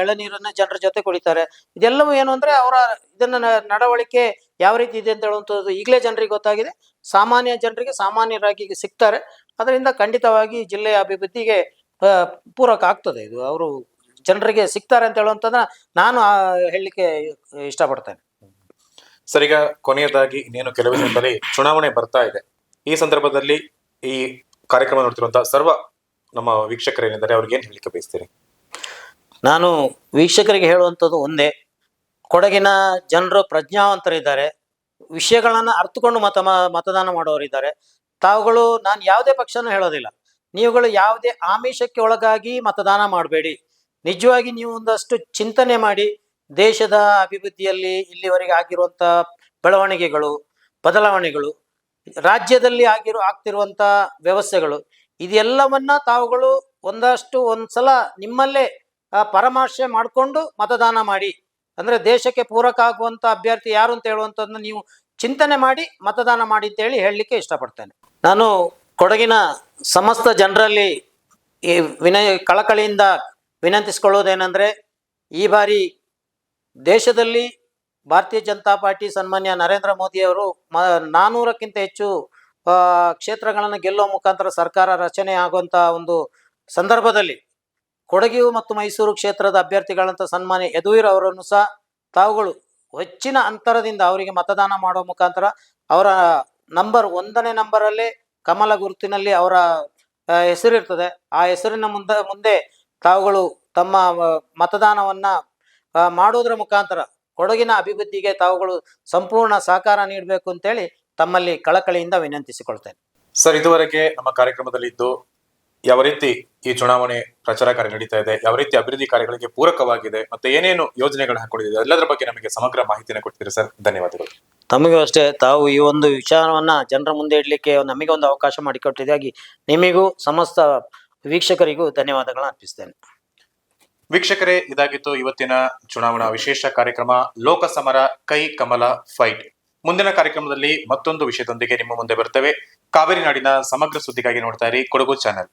S2: ಎಳನೀರನ್ನ ಜನರ ಜೊತೆ ಕುಡಿತಾರೆ. ಇದೆಲ್ಲವೂ ಏನು ಅಂದ್ರೆ ಅವರ ಇದನ್ನ ನಡವಳಿಕೆ ಯಾವ ರೀತಿ ಇದೆ ಅಂತ ಹೇಳುವಂಥದ್ದು ಈಗಲೇ ಜನರಿಗೆ ಗೊತ್ತಾಗಿದೆ. ಸಾಮಾನ್ಯ ಜನರಿಗೆ ಸಾಮಾನ್ಯರಾಗಿ ಸಿಗ್ತಾರೆ. ಅದರಿಂದ ಖಂಡಿತವಾಗಿ ಜಿಲ್ಲೆಯ ಅಭಿವೃದ್ಧಿಗೆ ಪೂರಕ ಆಗ್ತದೆ ಇದು. ಅವರು ಜನರಿಗೆ ಸಿಗ್ತಾರೆ ಅಂತ ಹೇಳುವಂಥದ್ದನ್ನ ನಾನು ಹೇಳಲಿಕ್ಕೆ ಇಷ್ಟಪಡ್ತೇನೆ.
S1: ಸರ್ ಈಗ ಕೊನೆಯದಾಗಿ ಇನ್ನೇನು ಕೆಲವೇ ದಿನದಲ್ಲಿ ಚುನಾವಣೆ ಬರ್ತಾ ಇದೆ. ಈ ಸಂದರ್ಭದಲ್ಲಿ ಈ ಕಾರ್ಯಕ್ರಮ ನೋಡ್ತಿರುವಂತಹ ಸರ್ವ ನಮ್ಮ ವೀಕ್ಷಕರೇನಿದ್ದಾರೆ ಅವ್ರಿಗೆ ಏನು ಹೇಳಿಕೆ ಬಯಸ್ತೀರಿ?
S2: ನಾನು ವೀಕ್ಷಕರಿಗೆ ಹೇಳುವಂಥದ್ದು ಒಂದೇ. ಕೊಡಗಿನ ಜನರು ಪ್ರಜ್ಞಾವಂತರಿದ್ದಾರೆ. ವಿಷಯಗಳನ್ನು ಅರ್ಥಕೊಂಡು ಮತ ಮತದಾನ ಮಾಡೋರಿದ್ದಾರೆ ತಾವುಗಳು ನಾನು ಯಾವುದೇ ಪಕ್ಷನೂ ಹೇಳೋದಿಲ್ಲ. ನೀವುಗಳು ಯಾವುದೇ ಆಮಿಷಕ್ಕೆ ಒಳಗಾಗಿ ಮತದಾನ ಮಾಡಬೇಡಿ. ನಿಜವಾಗಿ ನೀವು ಒಂದಷ್ಟು ಚಿಂತನೆ ಮಾಡಿ. ದೇಶದ ಅಭಿವೃದ್ಧಿಯಲ್ಲಿ ಇಲ್ಲಿವರೆಗೆ ಆಗಿರುವಂಥ ಬೆಳವಣಿಗೆಗಳು, ಬದಲಾವಣೆಗಳು, ರಾಜ್ಯದಲ್ಲಿ ಆಗಿರೋ ಆಗ್ತಿರುವಂಥ ವ್ಯವಸ್ಥೆಗಳು, ಇದೆಲ್ಲವನ್ನ ತಾವುಗಳು ಒಂದಷ್ಟು ಒಂದ್ಸಲ ನಿಮ್ಮಲ್ಲೇ ಪರಾಮರ್ಶೆ ಮಾಡಿಕೊಂಡು ಮತದಾನ ಮಾಡಿ. ಅಂದ್ರೆ ದೇಶಕ್ಕೆ ಪೂರಕ ಆಗುವಂತ ಅಭ್ಯರ್ಥಿ ಯಾರು ಅಂತ ಹೇಳುವಂಥದ್ದನ್ನ ನೀವು ಚಿಂತನೆ ಮಾಡಿ ಮತದಾನ ಮಾಡಿ ಅಂತ ಹೇಳಿ ಹೇಳಲಿಕ್ಕೆ ಇಷ್ಟಪಡ್ತೇನೆ. ನಾನು ಕೊಡಗಿನ ಸಮಸ್ತ ಜನರಲ್ಲಿ ಈ ವಿನಯ, ಕಳಕಳಿಯಿಂದ ವಿನಂತಿಸ್ಕೊಳ್ಳೋದೇನೆಂದರೆ, ಈ ಬಾರಿ ದೇಶದಲ್ಲಿ ಭಾರತೀಯ ಜನತಾ ಪಾರ್ಟಿ ಸನ್ಮಾನ್ಯ ನರೇಂದ್ರ ಮೋದಿಯವರು ಮ, ನಾನೂರಕ್ಕಿಂತ ಹೆಚ್ಚು ಕ್ಷೇತ್ರಗಳನ್ನು ಗೆಲ್ಲುವ ಮುಖಾಂತರ ಸರ್ಕಾರ ರಚನೆ ಆಗುವಂತ ಒಂದು ಸಂದರ್ಭದಲ್ಲಿ ಕೊಡಗು ಮತ್ತು ಮೈಸೂರು ಕ್ಷೇತ್ರದ ಅಭ್ಯರ್ಥಿಗಳಂತ ಸನ್ಮಾನ್ಯ ಯದುವೀರ್ ಅವರನ್ನು ಸಹ ತಾವುಗಳು ಹೆಚ್ಚಿನ ಅಂತರದಿಂದ ಅವರಿಗೆ ಮತದಾನ ಮಾಡುವ ಮುಖಾಂತರ ಅವರ ನಂಬರ್ ಒಂದನೇ ನಂಬರಲ್ಲೇ ಕಮಲ ಗುರುತಿನಲ್ಲಿ ಅವರ ಹೆಸರಿರ್ತದೆ. ಆ ಹೆಸರಿನ ಮುಂದೆ ಮುಂದೆ ತಾವುಗಳು ತಮ್ಮ ಮತದಾನವನ್ನ ಆ, ಮಾಡುವುದರ ಮುಖಾಂತರ ಕೊಡಗಿನ ಅಭಿವೃದ್ಧಿಗೆ ತಾವುಗಳು ಸಂಪೂರ್ಣ ಸಹಕಾರ ನೀಡಬೇಕು ಅಂತೇಳಿ ತಮ್ಮಲ್ಲಿ ಕಳಕಳಿಯಿಂದ ವಿನಂತಿಸಿಕೊಳ್ತೇನೆ.
S1: ಸರ್ ಇದುವರೆಗೆ ನಮ್ಮ ಕಾರ್ಯಕ್ರಮದಲ್ಲಿ ಇದ್ದು ಯಾವ ರೀತಿ ಈ ಚುನಾವಣೆ ಪ್ರಚಾರ ಕಾರ್ಯ ನಡೀತಾ ಇದೆ ಯಾವ ರೀತಿ ಅಭಿವೃದ್ಧಿ ಕಾರ್ಯಗಳಿಗೆ ಪೂರಕವಾಗಿದೆ ಮತ್ತೆ ಏನೇನು ಯೋಜನೆಗಳನ್ನ ಹಾಕೊಂಡಿದೆ ಎಲ್ಲದರ ಬಗ್ಗೆ ನಮಗೆ ಸಮಗ್ರ ಮಾಹಿತಿಯನ್ನು ಕೊಡ್ತೀರಿ ಸರ್. ಧನ್ಯವಾದಗಳು.
S2: ತಮಗೂ ಅಷ್ಟೇ ತಾವು ಈ ಒಂದು ವಿಚಾರವನ್ನ ಜನರ ಮುಂದೆ ಇಡ್ಲಿಕ್ಕೆ ನಮಗೆ ಒಂದು ಅವಕಾಶ ಮಾಡಿಕೊಟ್ಟಿದ್ದಾಗಿ ನಿಮಗೂ ಸಮಸ್ತ ವೀಕ್ಷಕರಿಗೂ ಧನ್ಯವಾದಗಳನ್ನ ಅರ್ಪಿಸ್ತೇನೆ.
S1: ವೀಕ್ಷಕರೇ, ಇದಾಗಿತ್ತು ಇವತ್ತಿನ ಚುನಾವಣಾ ವಿಶೇಷ ಕಾರ್ಯಕ್ರಮ, ಲೋಕಸಮರ ಕೈ ಕಮಲ ಫೈಟ್ ಮುಂದಿನ ಕಾರ್ಯಕ್ರಮದಲ್ಲಿ ಮತ್ತೊಂದು ವಿಷಯದೊಂದಿಗೆ ನಿಮ್ಮ ಮುಂದೆ ಬರ್ತೇವೆ. ಕಾವೇರಿ ನಾಡಿನ ಸಮಗ್ರ ಸುದ್ದಿಗಾಗಿ ನೋಡ್ತಾ ಇರಿ ಕೊಡಗು ಚಾನೆಲ್